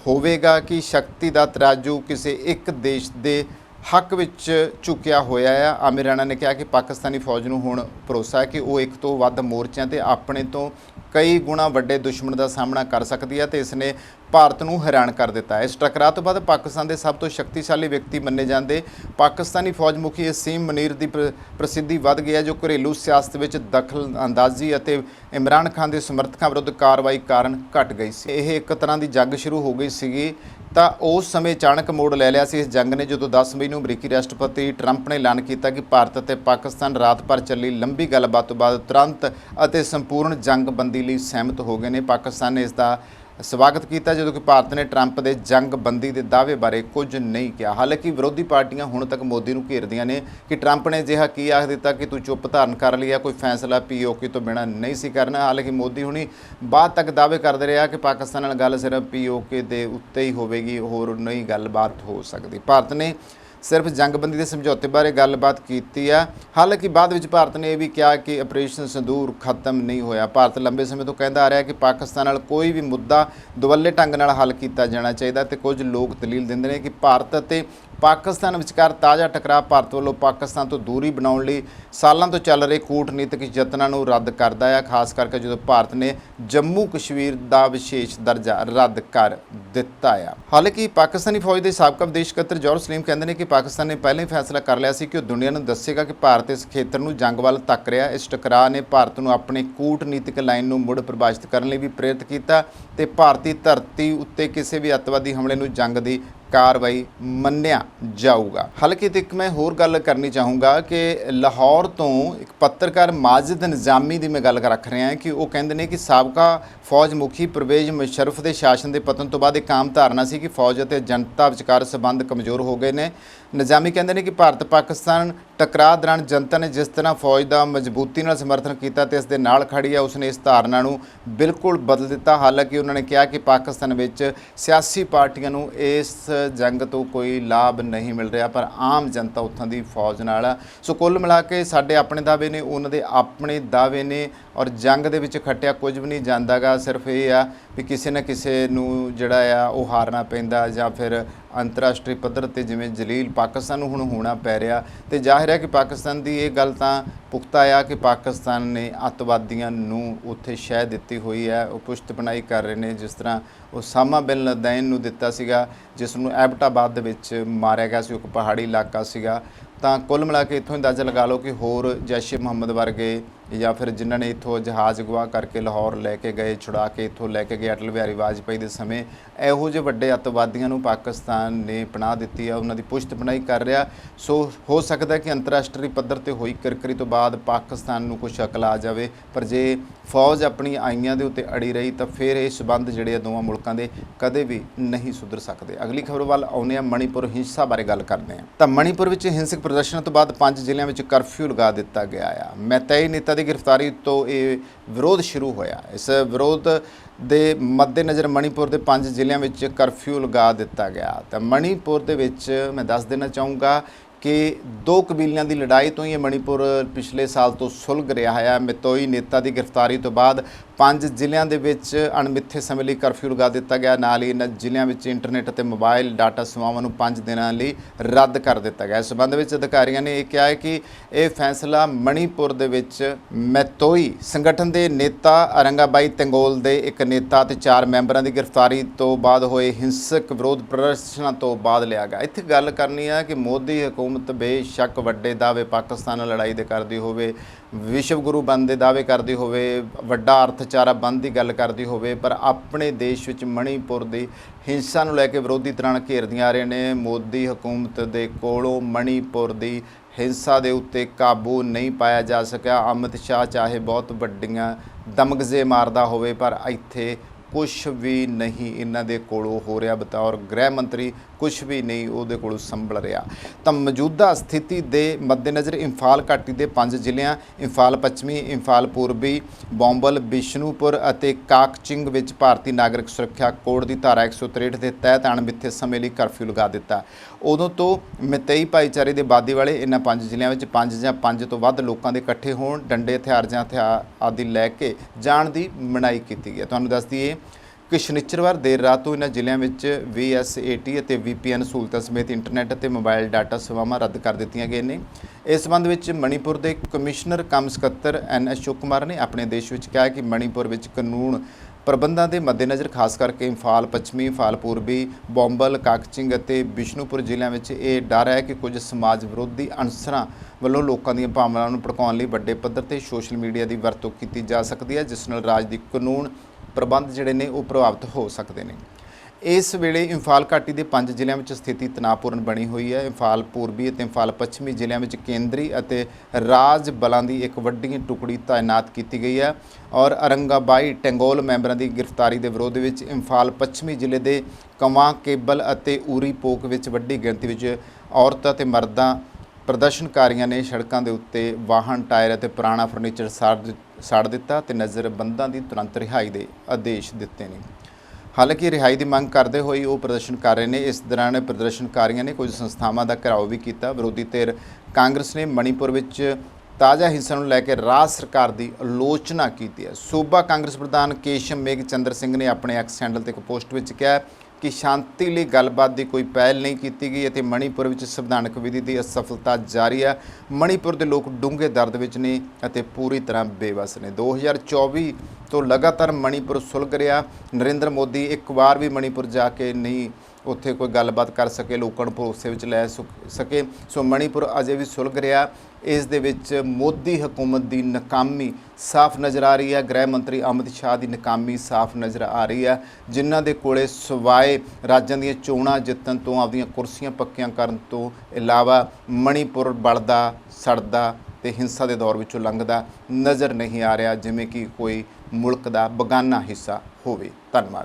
ਹੋਵੇਗਾ ਕਿ ਸ਼ਕਤੀ ਦਾ ਤਰਾਜੂ ਕਿਸੇ ਇੱਕ ਦੇਸ਼ ਦੇ ਹੱਕ ਵਿੱਚ ਝੁਕਿਆ ਹੋਇਆ ਆ। ਆਮਿਰ ਰਾਣਾ ਨੇ ਕਿਹਾ ਕਿ ਪਾਕਿਸਤਾਨੀ ਫੌਜ ਨੂੰ ਹੁਣ ਭਰੋਸਾ ਹੈ ਕਿ ਉਹ ਇੱਕ ਤੋਂ ਵੱਧ ਮੋਰਚਿਆਂ ਤੇ ਆਪਣੇ ਤੋਂ ਕਈ ਗੁਣਾ ਵੱਡੇ ਦੁਸ਼ਮਣ ਦਾ ਸਾਹਮਣਾ ਕਰ ਸਕਦੀ ਹੈ ਤੇ ਇਸ ਨੇ ਭਾਰਤ ਨੂੰ ਹੈਰਾਨ ਕਰ ਦਿੱਤਾ ਇਸ ਟਕਰਾਅ ਤੋਂ ਬਾਅਦ ਪਾਕਿਸਤਾਨ ਦੇ ਸਭ ਤੋਂ ਸ਼ਕਤੀਸ਼ਾਲੀ ਵਿਅਕਤੀ ਮੰਨੇ ਜਾਂਦੇ ਪਾਕਿਸਤਾਨੀ ਫੌਜ ਮੁਖੀ ਅਸੀਮ ਮਨੀਰ ਦੀ ਪ੍ਰਸਿੱਧੀ ਵੱਧ ਗਈ ਹੈ, ਜੋ ਘਰੇਲੂ ਸਿਆਸਤ ਵਿੱਚ ਦਖਲ ਅੰਦਾਜ਼ੀ ਅਤੇ ਇਮਰਾਨ ਖਾਨ ਦੇ ਸਮਰਥਕਾਂ ਵਿਰੁੱਧ ਕਾਰਵਾਈ ਕਾਰਨ ਘਟ ਗਈ ਸੀ। ਇਹ ਇੱਕ ਤਰ੍ਹਾਂ ਦੀ ਜੰਗ ਸ਼ੁਰੂ ਹੋ ਗਈ ਸੀਗੀ ਤਾਂ ਉਸ ਸਮੇਂ ਅਚਾਨਕ ਮੋੜ ਲੈ ਲਿਆ ਸੀ। ਇਸ ਜੰਗ ਨੇ ਜਦੋਂ 10 ਮਈ ਨੂੰ ਅਮਰੀਕੀ ਰਾਸ਼ਟਰਪਤੀ ਟਰੰਪ ਨੇ ਐਲਾਨ ਕੀਤਾ ਕਿ ਭਾਰਤ ਅਤੇ ਪਾਕਿਸਤਾਨ ਰਾਤ ਭਰ ਚੱਲੀ ਲੰਬੀ ਗੱਲਬਾਤ ਤੋਂ ਬਾਅਦ ਤੁਰੰਤ ਅਤੇ ਸੰਪੂਰਨ ਜੰਗਬੰਦੀ ਲਈ ਸਹਿਮਤ ਹੋ ਗਏ ਨੇ। ਪਾਕਿਸਤਾਨ ਨੇ ਇਸ ਦਾ ਸਵਾਗਤ ਕੀਤਾ ਜਦੋਂ ਕਿ ਭਾਰਤ ਨੇ ਟਰੰਪ ਦੇ ਜੰਗਬੰਦੀ ਦੇ ਦਾਅਵੇ ਬਾਰੇ ਕੁਝ ਨਹੀਂ ਕਿਹਾ। ਹਾਲਾਂਕਿ ਵਿਰੋਧੀ ਪਾਰਟੀਆਂ ਹੁਣ ਤੱਕ ਮੋਦੀ ਨੂੰ ਘੇਰਦੀਆਂ ਨੇ ਕਿ ਟਰੰਪ ਨੇ ਅਜਿਹਾ ਕੀ ਆਖ ਦਿੱਤਾ ਕਿ ਤੂੰ ਚੁੱਪ ਧਾਰਨ ਕਰ ਲਿਆ ਕੋਈ ਫੈਸਲਾ ਪੀਓਕੇ ਤੋਂ ਬਿਨਾਂ ਨਹੀਂ ਸੀ ਕਰਨਾ। ਹਾਲਾਂਕਿ ਮੋਦੀ ਹੁਣੀ ਬਾਅਦ ਤੱਕ ਦਾਅਵੇ ਕਰਦੇ ਰਿਹਾ ਕਿ ਪਾਕਿਸਤਾਨ ਨਾਲ ਗੱਲ ਸਿਰਫ ਪੀਓਕੇ ਦੇ ਉੱਤੇ ਹੀ ਹੋਵੇਗੀ, ਹੋਰ ਨਹੀਂ ਗੱਲਬਾਤ ਹੋ ਸਕਦੀ। ਭਾਰਤ ਨੇ ਸਿਰਫ ਜੰਗਬੰਦੀ ਦੇ ਸਮਝੌਤੇ ਬਾਰੇ ਗੱਲਬਾਤ ਕੀਤੀ ਆ। ਹਾਲਾਂਕਿ ਬਾਅਦ ਵਿੱਚ ਭਾਰਤ ਨੇ ਇਹ ਵੀ ਕਿਹਾ ਕਿ ਆਪਰੇਸ਼ਨ ਸੰਦੂਰ ਖਤਮ ਨਹੀਂ ਹੋਇਆ। ਭਾਰਤ ਲੰਬੇ ਸਮੇਂ ਤੋਂ ਕਹਿੰਦਾ ਆ ਰਿਹਾ ਕਿ ਪਾਕਿਸਤਾਨ ਨਾਲ ਕੋਈ ਵੀ ਮੁੱਦਾ ਦੁਵੱਲੇ ਢੰਗ ਨਾਲ ਹੱਲ ਕੀਤਾ ਜਾਣਾ ਚਾਹੀਦਾ ਤੇ ਕੁਝ ਲੋਕ ਦਲੀਲ ਦਿੰਦੇ ਨੇ ਕਿ ਭਾਰਤ ਅਤੇ ਪਾਕਿਸਤਾਨ ਵਿਚਕਾਰ ਤਾਜ਼ਾ ਟਕਰਾਅ ਭਾਰਤ ਵੱਲੋਂ ਪਾਕਿਸਤਾਨ ਤੋਂ ਦੂਰੀ ਬਣਾਉਣ ਲਈ ਸਾਲਾਂ ਤੋਂ ਚੱਲ ਰਹੇ ਕੂਟਨੀਤਿਕ ਯਤਨਾਂ ਨੂੰ ਰੱਦ ਕਰਦਾ ਹੈ, ਖਾਸ ਕਰਕੇ ਜਦੋਂ ਭਾਰਤ ਨੇ ਜੰਮੂ ਕਸ਼ਮੀਰ ਦਾ ਵਿਸ਼ੇਸ਼ ਦਰਜਾ ਰੱਦ ਕਰ ਦਿੱਤਾ ਆ। ਹਾਲਾਂਕਿ ਪਾਕਿਸਤਾਨੀ ਫੌਜ ਦੇ ਸਾਬਕਾ ਵਿਦੇਸ਼ ਸਕੱਤਰ ਜੌਰ ਸਲੀਮ ਕਹਿੰਦੇ ਨੇ ਕਿ ਪਾਕਿਸਤਾਨ ਨੇ ਪਹਿਲਾਂ ਹੀ ਫੈਸਲਾ ਕਰ ਲਿਆ ਸੀ ਕਿ ਉਹ ਦੁਨੀਆ ਨੂੰ ਦੱਸੇਗਾ ਕਿ ਭਾਰਤ ਇਸ ਖੇਤਰ ਨੂੰ ਜੰਗ ਵੱਲ ਤੱਕ ਰਿਹਾ ਇਸ ਟਕਰਾਅ ਨੇ ਭਾਰਤ ਨੂੰ ਆਪਣੇ ਕੂਟਨੀਤਿਕ ਲਾਈਨ ਨੂੰ ਮੁੜ ਪਰਿਭਾਸ਼ਿਤ ਕਰਨ ਲਈ ਵੀ ਪ੍ਰੇਰਿਤ ਕੀਤਾ ਤੇ ਭਾਰਤੀ ਧਰਤੀ ਉੱਤੇ ਕਿਸੇ ਵੀ ਅੱਤਵਾਦੀ ਹਮਲੇ ਨੂੰ ਜੰਗ ਦੀ ਕਾਰਵਾਈ ਮੰਨਿਆ ਜਾਊਗਾ। ਹਾਲਾਂਕਿ ਤੇ ਇੱਕ ਮੈਂ ਹੋਰ ਗੱਲ ਕਰਨੀ ਚਾਹੂੰਗਾ ਕਿ ਲਾਹੌਰ ਤੋਂ ਇੱਕ ਪੱਤਰਕਾਰ ਮਾਜਿਦ ਨਿਜ਼ਾਮੀ ਦੀ ਮੈਂ ਗੱਲ ਰੱਖ ਰਿਹਾ ਹਾਂ ਕਿ ਉਹ ਕਹਿੰਦੇ ਨੇ ਕਿ ਸਾਬਕਾ ਫੌਜ ਮੁਖੀ ਪਰਵੇਜ਼ ਮੁਸ਼ਰਫ ਦੇ ਸ਼ਾਸਨ ਦੇ ਪਤਨ ਤੋਂ ਬਾਅਦ ਇੱਕ ਆਮ ਧਾਰਨਾ ਸੀ ਕਿ ਫੌਜ ਅਤੇ ਜਨਤਾ ਵਿਚਕਾਰ ਸਬੰਧ ਕਮਜ਼ੋਰ ਹੋ ਗਏ ਨੇ। ਨਿਜ਼ਾਮੀ ਕਹਿੰਦੇ ਨੇ ਕਿ ਭਾਰਤ ਪਾਕਿਸਤਾਨ ਟਕਰਾਅ ਦੌਰਾਨ ਜਨਤਾ ਨੇ ਜਿਸ ਤਰ੍ਹਾਂ ਫੌਜ ਦਾ ਮਜ਼ਬੂਤੀ ਨਾਲ ਸਮਰਥਨ ਕੀਤਾ ਤੇ ਇਸ ਦੇ ਨਾਲ ਖੜੀ ਹੈ ਉਸਨੇ ਇਸ ਧਾਰਨਾ ਨੂੰ ਬਿਲਕੁਲ ਬਦਲ ਦਿੱਤਾ। ਹਾਲਾਂਕਿ ਉਹਨਾਂ ਨੇ ਕਿਹਾ ਕਿ ਪਾਕਿਸਤਾਨ ਵਿੱਚ ਸਿਆਸੀ ਪਾਰਟੀਆਂ ਨੂੰ ਇਸ ਜੰਗ ਤੋਂ ਕੋਈ ਲਾਭ ਨਹੀਂ ਮਿਲ ਰਿਹਾ, ਪਰ ਆਮ ਜਨਤਾ ਉੱਥੋਂ ਦੀ ਫੌਜ ਨਾਲ ਆ। ਸੋ ਕੁੱਲ ਮਿਲਾ ਕੇ ਸਾਡੇ ਆਪਣੇ ਦਾਅਵੇ ਨੇ, ਉਹਨਾਂ ਦੇ ਆਪਣੇ ਦਾਅਵੇ ਨੇ ਔਰ ਜੰਗ ਦੇ ਵਿੱਚ ਖੱਟਿਆ ਕੁਝ ਵੀ ਨਹੀਂ ਜਾਂਦਾਗਾ। ਸਿਰਫ ਇਹ ਆ ਵੀ ਕਿਸੇ ਨਾ ਕਿਸੇ ਨੂੰ ਜਿਹੜਾ ਆ ਉਹ ਹਾਰਨਾ ਪੈਂਦਾ ਜਾਂ ਫਿਰ ਅੰਤਰਰਾਸ਼ਟਰੀ ਪੱਧਰ ਤੇ ਜਿਵੇਂ ਜਲੀਲ ਪਾਕਿਸਤਾਨ ਨੂੰ ਹੁਣ ਹੋਣਾ ਪੈ ਰਿਹਾ ਤੇ ਜ਼ਾਹਿਰ ਹੈ ਕਿ ਪਾਕਿਸਤਾਨ ਦੀ ਇਹ ਗੱਲ ਤਾਂ ਪੁਖਤਾ ਆ ਕਿ ਪਾਕਿਸਤਾਨ ਨੇ ਅੱਤਵਾਦੀਆਂ ਨੂੰ ਉੱਥੇ ਸ਼ਹਿ ਦਿੱਤੀ ਹੋਈ ਹੈ, ਉਹ ਪੁਸ਼ਤ ਬਣਾਈ ਕਰ ਰਹੇ ਨੇ, ਜਿਸ ਤਰ੍ਹਾਂ ਉਸਾਮਾ ਬਿਨ ਲਦੈਨ ਨੂੰ ਦਿੱਤਾ ਸੀਗਾ, ਜਿਸ ਨੂੰ ਐਬਟਾਬਾਦ ਦੇ ਵਿੱਚ ਮਾਰਿਆ ਗਿਆ ਸੀ, ਉਹ ਇੱਕ ਪਹਾੜੀ ਇਲਾਕਾ ਸੀਗਾ। ਤਾਂ ਕੁੱਲ ਮਿਲਾ ਕੇ ਇੱਥੋਂ ਅੰਦਾਜ਼ਾ ਲਗਾ ਲਓ ਕਿ ਹੋਰ ਜੈਸ਼ ਮੁਹੰਮਦ ਵਰਗੇ ਜਾਂ ਫਿਰ ਜਿਨ੍ਹਾਂ ਨੇ ਇੱਥੋਂ ਜਹਾਜ਼ ਗਵਾ ਕਰਕੇ ਲਾਹੌਰ ਲੈ ਕੇ ਗਏ, ਛੁਡਾ ਕੇ ਇੱਥੋਂ ਲੈ ਕੇ ਗਏ, ਅਟਲ ਬਿਹਾਰੀ ਵਾਜਪਾਈ ਦੇ ਸਮੇਂ, ਇਹੋ ਜਿਹੇ ਵੱਡੇ ਅੱਤਵਾਦੀਆਂ ਨੂੰ ਪਾਕਿਸਤਾਨ ਨੇ ਪਨਾਹ ਦਿੱਤੀ ਆ, ਉਹਨਾਂ ਦੀ ਪੁਸ਼ਤ ਬਣਾਈ ਕਰ ਰਿਹਾ। ਸੋ ਹੋ ਸਕਦਾ ਕਿ ਅੰਤਰਰਾਸ਼ਟਰੀ ਪੱਧਰ ਤੇ ਹੋਈ ਕਿਰਕਰੀ ਤੋਂ ਬਾਅਦ ਪਾਕਿਸਤਾਨ ਨੂੰ ਕੁਝ ਅਕਲ ਆ ਜਾਵੇ, ਪਰ ਜੇ ਫੌਜ ਆਪਣੀ ਆਈਆਂ ਦੇ ਉੱਤੇ ਅੜੀ ਰਹੀ ਤਾਂ ਫਿਰ ਇਹ ਸਬੰਧ ਜਿਹੜੇ ਆ ਦੋਵਾਂ ਮੁਲਕਾਂ ਦੇ ਕਦੇ ਵੀ ਨਹੀਂ ਸੁਧਰ ਸਕਦੇ। ਅਗਲੀ ਖਬਰ ਵੱਲ ਆਉਂਦੇ ਆ ਮਣੀਪੁਰ ਹਿੰਸਾ ਬਾਰੇ ਗੱਲ ਕਰਦੇ ਆ ਤਾਂ ਮਣੀਪੁਰ ਵਿੱਚ ਹਿੰਸਕ ਪ੍ਰਦਰਸ਼ਨ ਤੋਂ ਬਾਅਦ ਪੰਜ ਜ਼ਿਲ੍ਹਿਆਂ ਵਿੱਚ ਕਰਫਿਊ ਲਗਾ ਦਿੱਤਾ ਗਿਆ ਆ। ਮੈਤੇਈ ਨੇਤਾ ਦੀ ਗ੍ਰਿਫਤਾਰੀ ਤੋਂ ਇਹ ਵਿਰੋਧ ਸ਼ੁਰੂ ਹੋਇਆ। ਇਸ ਵਿਰੋਧ ਦੇ ਮੱਦੇਨਜ਼ਰ ਮਣੀਪੁਰ ਦੇ ਪੰਜ ਜ਼ਿਲ੍ਹਿਆਂ ਵਿੱਚ ਕਰਫਿਊ ਲਗਾ ਦਿੱਤਾ ਗਿਆ। ਤਾਂ ਮਣੀਪੁਰ ਦੇ ਵਿੱਚ ਮੈਂ ਦੱਸ ਦੇਣਾ ਚਾਹੂੰਗਾ ਕਿ ਦੋ ਕਬੀਲਿਆਂ ਦੀ ਲੜਾਈ ਤੋਂ ਹੀ ਇਹ ਮਣੀਪੁਰ ਪਿਛਲੇ ਸਾਲ ਤੋਂ ਸੁਲਗ ਰਿਹਾ ਹੈ। ਮਿਤੋਈ ਨੇਤਾ ਦੀ ਗ੍ਰਿਫਤਾਰੀ ਤੋਂ ਬਾਅਦ ਪੰਜ ਜ਼ਿਲ੍ਹਿਆਂ ਦੇ ਵਿੱਚ ਅਣਮਿੱਥੇ ਸਮੇਂ ਲਈ ਕਰਫਿਊ ਲਗਾ ਦਿੱਤਾ ਗਿਆ। ਨਾਲ ਹੀ ਇਹਨਾਂ ਜ਼ਿਲ੍ਹਿਆਂ ਵਿੱਚ ਇੰਟਰਨੈਟ ਅਤੇ ਮੋਬਾਈਲ ਡਾਟਾ ਸੇਵਾਵਾਂ ਨੂੰ ਪੰਜ ਦਿਨਾਂ ਲਈ ਰੱਦ ਕਰ ਦਿੱਤਾ ਗਿਆ। ਇਸ ਸੰਬੰਧ ਵਿੱਚ ਅਧਿਕਾਰੀਆਂ ਨੇ ਇਹ ਕਿਹਾ ਹੈ ਕਿ ਇਹ ਫੈਸਲਾ ਮਣੀਪੁਰ ਦੇ ਵਿੱਚ ਮੈਤੋਈ ਸੰਗਠਨ ਦੇ ਨੇਤਾ ਅਰੰਗਾਬਾਈ ਤੰਗੋਲ ਦੇ ਇੱਕ ਨੇਤਾ ਤੇ ਚਾਰ ਮੈਂਬਰਾਂ ਦੀ ਗ੍ਰਿਫਤਾਰੀ ਤੋਂ ਬਾਅਦ ਹੋਏ ਹਿੰਸਕ ਵਿਰੋਧ ਪ੍ਰਦਰਸ਼ਨਾਂ ਤੋਂ ਬਾਅਦ ਲਿਆ ਗਿਆ। ਇੱਥੇ ਗੱਲ ਕਰਨੀ ਹੈ ਕਿ ਮੋਦੀ ਹਕੂਮਤ ਬੇਸ਼ੱਕ ਵੱਡੇ ਦਾਅਵੇ ਪਾਕਿਸਤਾਨ ਨਾਲ ਲੜਾਈ ਦੇ ਕਰਦੀ ਹੋਵੇ, ਵਿਸ਼ਵ ਗੁਰੂ ਬਣਨ ਦੇ ਦਾਅਵੇ ਕਰਦੀ ਹੋਵੇ, ਵੱਡਾ ਅਰਥ ਚਾਰਾ ਬੰਦ ਦੀ ਗੱਲ ਕਰਦੀ ਹੋਵੇ, ਪਰ ਆਪਣੇ ਦੇਸ਼ ਵਿੱਚ ਮਣੀਪੁਰ ਦੀ ਹਿੰਸਾ ਨੂੰ ਲੈ ਕੇ ਵਿਰੋਧੀ ਤਰ੍ਹਾਂ ਘੇਰਦੀਆਂ ਆ ਰਹੇ ਨੇ। ਮੋਦੀ ਹਕੂਮਤ ਦੇ ਕੋਲੋਂ ਮਣੀਪੁਰ ਦੀ ਹਿੰਸਾ ਦੇ ਉੱਤੇ ਕਾਬੂ ਨਹੀਂ ਪਾਇਆ ਜਾ ਸਕਿਆ। ਅਮਿਤ ਸ਼ਾਹ ਚਾਹੇ ਬਹੁਤ ਵੱਡੀਆਂ ਦਮਗਜ਼ੇ ਮਾਰਦਾ ਹੋਵੇ, ਪਰ ਇੱਥੇ ਕੁਝ ਵੀ ਨਹੀਂ ਇਹਨਾਂ ਦੇ ਕੋਲੋਂ ਹੋ ਰਿਹਾ ਬਤੌਰ ਗ੍ਰਹਿ ਮੰਤਰੀ ਕੁਝ ਵੀ ਨਹੀਂ ਉਹਦੇ ਕੋਲੋਂ ਸੰਭਲ ਰਿਹਾ। ਤਾਂ ਮੌਜੂਦਾ ਸਥਿਤੀ ਦੇ ਮੱਦੇਨਜ਼ਰ ਇੰਫਾਲ ਘਾਟੀ ਦੇ ਪੰਜ ਜ਼ਿਲ੍ਹਿਆਂ, ਇੰਫਾਲ ਪੱਛਮੀ, ਇੰਫਾਲ ਪੂਰਬੀ, ਬੌਂਬਲ, ਬਿਸ਼ਨੂਪੁਰ ਅਤੇ ਕਾਕਚਿੰਗ ਵਿੱਚ ਭਾਰਤੀ ਨਾਗਰਿਕ ਸੁਰੱਖਿਆ ਕੋਡ ਦੀ ਧਾਰਾ 163 ਦੇ ਤਹਿਤ ਅਣਮਿੱਥੇ ਸਮੇਂ ਲਈ ਕਰਫਿਊ ਲਗਾ ਦਿੱਤਾ। ਉਦੋਂ ਤੋਂ ਮਤਈ ਭਾਈਚਾਰੇ ਦੇ ਬਾਦੀ ਵਾਲੇ ਇਹਨਾਂ ਪੰਜ ਜ਼ਿਲ੍ਹਿਆਂ ਵਿੱਚ ਪੰਜ ਜਾਂ ਪੰਜ ਤੋਂ ਵੱਧ ਲੋਕਾਂ ਦੇ ਇਕੱਠੇ ਹੋਣ, ਡੰਡੇ, ਹਥਿਆਰ ਜਾਂ ਹਥਿਆਰ ਆਦਿ ਲੈ ਕੇ ਜਾਣ ਦੀ ਮਨਾਈ ਕੀਤੀ ਗਈ ਹੈ। ਤੁਹਾਨੂੰ ਦੱਸ ਦਈਏ ਕਿ ਸ਼ਨੀਚਰਵਾਰ ਦੇਰ ਰਾਤ ਤੋਂ ਇਹਨਾਂ ਜ਼ਿਲ੍ਹਿਆਂ ਵਿੱਚ VSAT ਅਤੇ VPN ਸਹੂਲਤਾਂ ਸਮੇਤ ਇੰਟਰਨੈਟ ਅਤੇ ਮੋਬਾਈਲ ਡਾਟਾ ਸੇਵਾਵਾਂ ਰੱਦ ਕਰ ਦਿੱਤੀਆਂ ਗਈਆਂ ਨੇ। ਇਸ ਸੰਬੰਧ ਵਿੱਚ ਮਣੀਪੁਰ ਦੇ ਕਮਿਸ਼ਨਰ, ਕਮ ਸਕੱਤਰ ਐਨ ਅਸ਼ੋਕ ਕੁਮਾਰ ਨੇ ਆਪਣੇ ਦੇਸ਼ ਵਿੱਚ ਕਿਹਾ ਕਿ ਮਣੀਪੁਰ ਵਿੱਚ ਕਾਨੂੰਨ ਪ੍ਰਬੰਧਾਂ ਦੇ ਮੱਦੇਨਜ਼ਰ ਖਾਸ ਕਰਕੇ ਇੰਫਾਲ ਪੱਛਮੀ, ਇੰਫਾਲ ਪੂਰਬੀ, ਬੌਂਬਲ, ਕਾਕਚਿੰਗ ਅਤੇ ਬਿਸ਼ਨੂਪੁਰ ਜ਼ਿਲ੍ਹਿਆਂ ਵਿੱਚ ਇਹ ਡਰ ਹੈ ਕਿ ਕੁਝ ਸਮਾਜ ਵਿਰੋਧੀ ਅਨਸਰਾਂ ਵੱਲੋਂ ਲੋਕਾਂ ਦੀਆਂ ਭਾਵਨਾਵਾਂ ਨੂੰ ਭੜਕਾਉਣ ਲਈ ਵੱਡੇ ਪੱਧਰ ਤੇ ਸੋਸ਼ਲ ਮੀਡੀਆ ਦੀ ਵਰਤੋਂ ਕੀਤੀ ਜਾ ਸਕਦੀ ਹੈ, ਜਿਸ ਨਾਲ ਰਾਜ ਦੀ ਕਾਨੂੰਨ ਪ੍ਰਬੰਧ ਜਿਹੜੇ ਨੇ ਉਹ ਪ੍ਰਭਾਵਿਤ ਹੋ ਸਕਦੇ ਨੇ। ਇਸ ਵੇਲੇ ਇੰਫਾਲ ਘਾਟੀ ਦੇ ਪੰਜ ਜ਼ਿਲ੍ਹਿਆਂ ਵਿੱਚ ਸਥਿਤੀ ਤਣਾਅਪੂਰਨ ਬਣੀ ਹੋਈ ਹੈ। ਇੰਫਾਲ ਪੂਰਬੀ ਅਤੇ ਇੰਫਾਲ ਪੱਛਮੀ ਜ਼ਿਲ੍ਹਿਆਂ ਵਿੱਚ ਕੇਂਦਰੀ ਅਤੇ ਰਾਜ ਬਲਾਂ ਦੀ ਇੱਕ ਵੱਡੀ ਟੁਕੜੀ ਤਾਇਨਾਤ ਕੀਤੀ ਗਈ ਹੈ ਔਰ ਅਰੰਗਾਬਾਈ ਟੈਂਗੋਲ ਮੈਂਬਰਾਂ ਦੀ ਗ੍ਰਿਫਤਾਰੀ ਦੇ ਵਿਰੋਧ ਵਿੱਚ ਇੰਫਾਲ ਪੱਛਮੀ ਜ਼ਿਲ੍ਹੇ ਦੇ ਕਵਾਂ, ਕੇਬਲ ਅਤੇ ਊਰੀ ਪੋਕ ਵਿੱਚ ਵੱਡੀ ਗਿਣਤੀ ਵਿੱਚ ਔਰਤਾਂ ਤੇ ਮਰਦਾਂ ਪ੍ਰਦਰਸ਼ਨਕਾਰੀਆਂ ਨੇ ਸੜਕਾਂ ਦੇ ਉੱਤੇ ਵਾਹਨ, ਟਾਇਰ ਅਤੇ ਪੁਰਾਣਾ ਫਰਨੀਚਰ ਸਾੜ ਸਾੜ ਦਿੱਤਾ ਤੇ ਨਜ਼ਰਬੰਦਾਂ ਦੀ ਤੁਰੰਤ ਰਿਹਾਈ ਦੇ ਆਦੇਸ਼ ਦਿੱਤੇ ਨੇ। ਹਾਲਾਂਕਿ ਰਿਹਾਈ ਦੀ ਮੰਗ ਕਰਦੇ ਹੋਏ ਉਹ ਪ੍ਰਦਰਸ਼ਨ ਕਰ ਰਹੇ ਨੇ। ਇਸ ਦੌਰਾਨ ਪ੍ਰਦਰਸ਼ਨਕਾਰੀਆਂ ਨੇ ਕੁਝ ਸੰਸਥਾਵਾਂ ਦਾ ਘਿਰਾਓ ਵੀ ਕੀਤਾ। ਵਿਰੋਧੀ ਧਿਰ ਕਾਂਗਰਸ ਨੇ ਮਣੀਪੁਰ ਵਿੱਚ ਤਾਜ਼ਾ ਹਿੰਸਾ ਨੂੰ ਲੈ ਕੇ ਰਾਜ ਸਰਕਾਰ ਦੀ ਆਲੋਚਨਾ ਕੀਤੀ ਹੈ। ਸੂਬਾ ਕਾਂਗਰਸ ਪ੍ਰਧਾਨ ਕੇਸ਼ਮ ਮੇਘ ਚੰਦਰ ਸਿੰਘ ਨੇ ਆਪਣੇ ਐਕਸ ਹੈਂਡਲ ਤੇ ਇੱਕ ਪੋਸਟ ਵਿੱਚ ਕਿਹਾ ਕਿ ਸ਼ਾਂਤੀ ਲਈ ਗੱਲਬਾਤ ਦੀ ਕੋਈ ਪਹਿਲ ਨਹੀਂ ਕੀਤੀ ਗਈ ਅਤੇ ਮਣੀਪੁਰ ਵਿੱਚ ਸੰਵਿਧਾਨਕ ਵਿਧੀ ਦੀ ਅਸਫਲਤਾ ਜਾਰੀ ਹੈ। ਮਣੀਪੁਰ ਦੇ ਲੋਕ ਡੂੰਘੇ ਦਰਦ ਵਿੱਚ ਨੇ ਅਤੇ ਪੂਰੀ ਤਰ੍ਹਾਂ ਬੇਵਸ ਨੇ। 2024 ਤੋਂ ਲਗਾਤਾਰ ਮਣੀਪੁਰ ਸੁਲਗ ਰਿਹਾ। ਨਰਿੰਦਰ ਮੋਦੀ ਇੱਕ ਵਾਰ ਵੀ ਮਣੀਪੁਰ ਜਾ ਕੇ ਨਹੀਂ ਉੱਥੇ ਕੋਈ ਗੱਲਬਾਤ ਕਰ ਸਕੇ, ਲੋਕਾਂ ਨੂੰ ਭਰੋਸੇ ਵਿੱਚ ਲੈ ਸੁਕ- ਸਕੇ। ਸੋ ਮਣੀਪੁਰ ਅਜੇ ਵੀ ਸੁਲਗ ਰਿਹਾ। ਇਸ ਦੇ ਵਿੱਚ ਮੋਦੀ ਹਕੂਮਤ ਦੀ ਨਾਕਾਮੀ ਸਾਫ਼ ਨਜ਼ਰ ਆ ਰਹੀ ਹੈ। ਗ੍ਰਹਿ ਮੰਤਰੀ ਅਮਿਤ ਸ਼ਾਹ ਦੀ ਨਾਕਾਮੀ ਸਾਫ਼ ਨਜ਼ਰ ਆ ਰਹੀ ਹੈ। ਜਿਨ੍ਹਾਂ ਦੇ ਕੋਲੇ ਸਵਾਏ ਰਾਜਾਂ ਦੀਆਂ ਚੋਣਾਂ ਜਿੱਤਣ ਤੋਂ, ਆਪਦੀਆਂ ਕੁਰਸੀਆਂ ਪੱਕੀਆਂ ਕਰਨ ਤੋਂ ਇਲਾਵਾ ਮਣੀਪੁਰ ਬਲਦਾ, ਸੜਦਾ ਤੇ ਹਿੰਸਾ ਦੇ ਦੌਰ ਵਿੱਚੋਂ ਲੰਘਦਾ ਨਜ਼ਰ ਨਹੀਂ ਆ ਰਿਹਾ, ਜਿਵੇਂ ਕਿ ਕੋਈ ਮੁਲਕ ਦਾ ਬਗਾਨਾ ਹਿੱਸਾ ਹੋਵੇ। ਧੰਨਵਾਦ।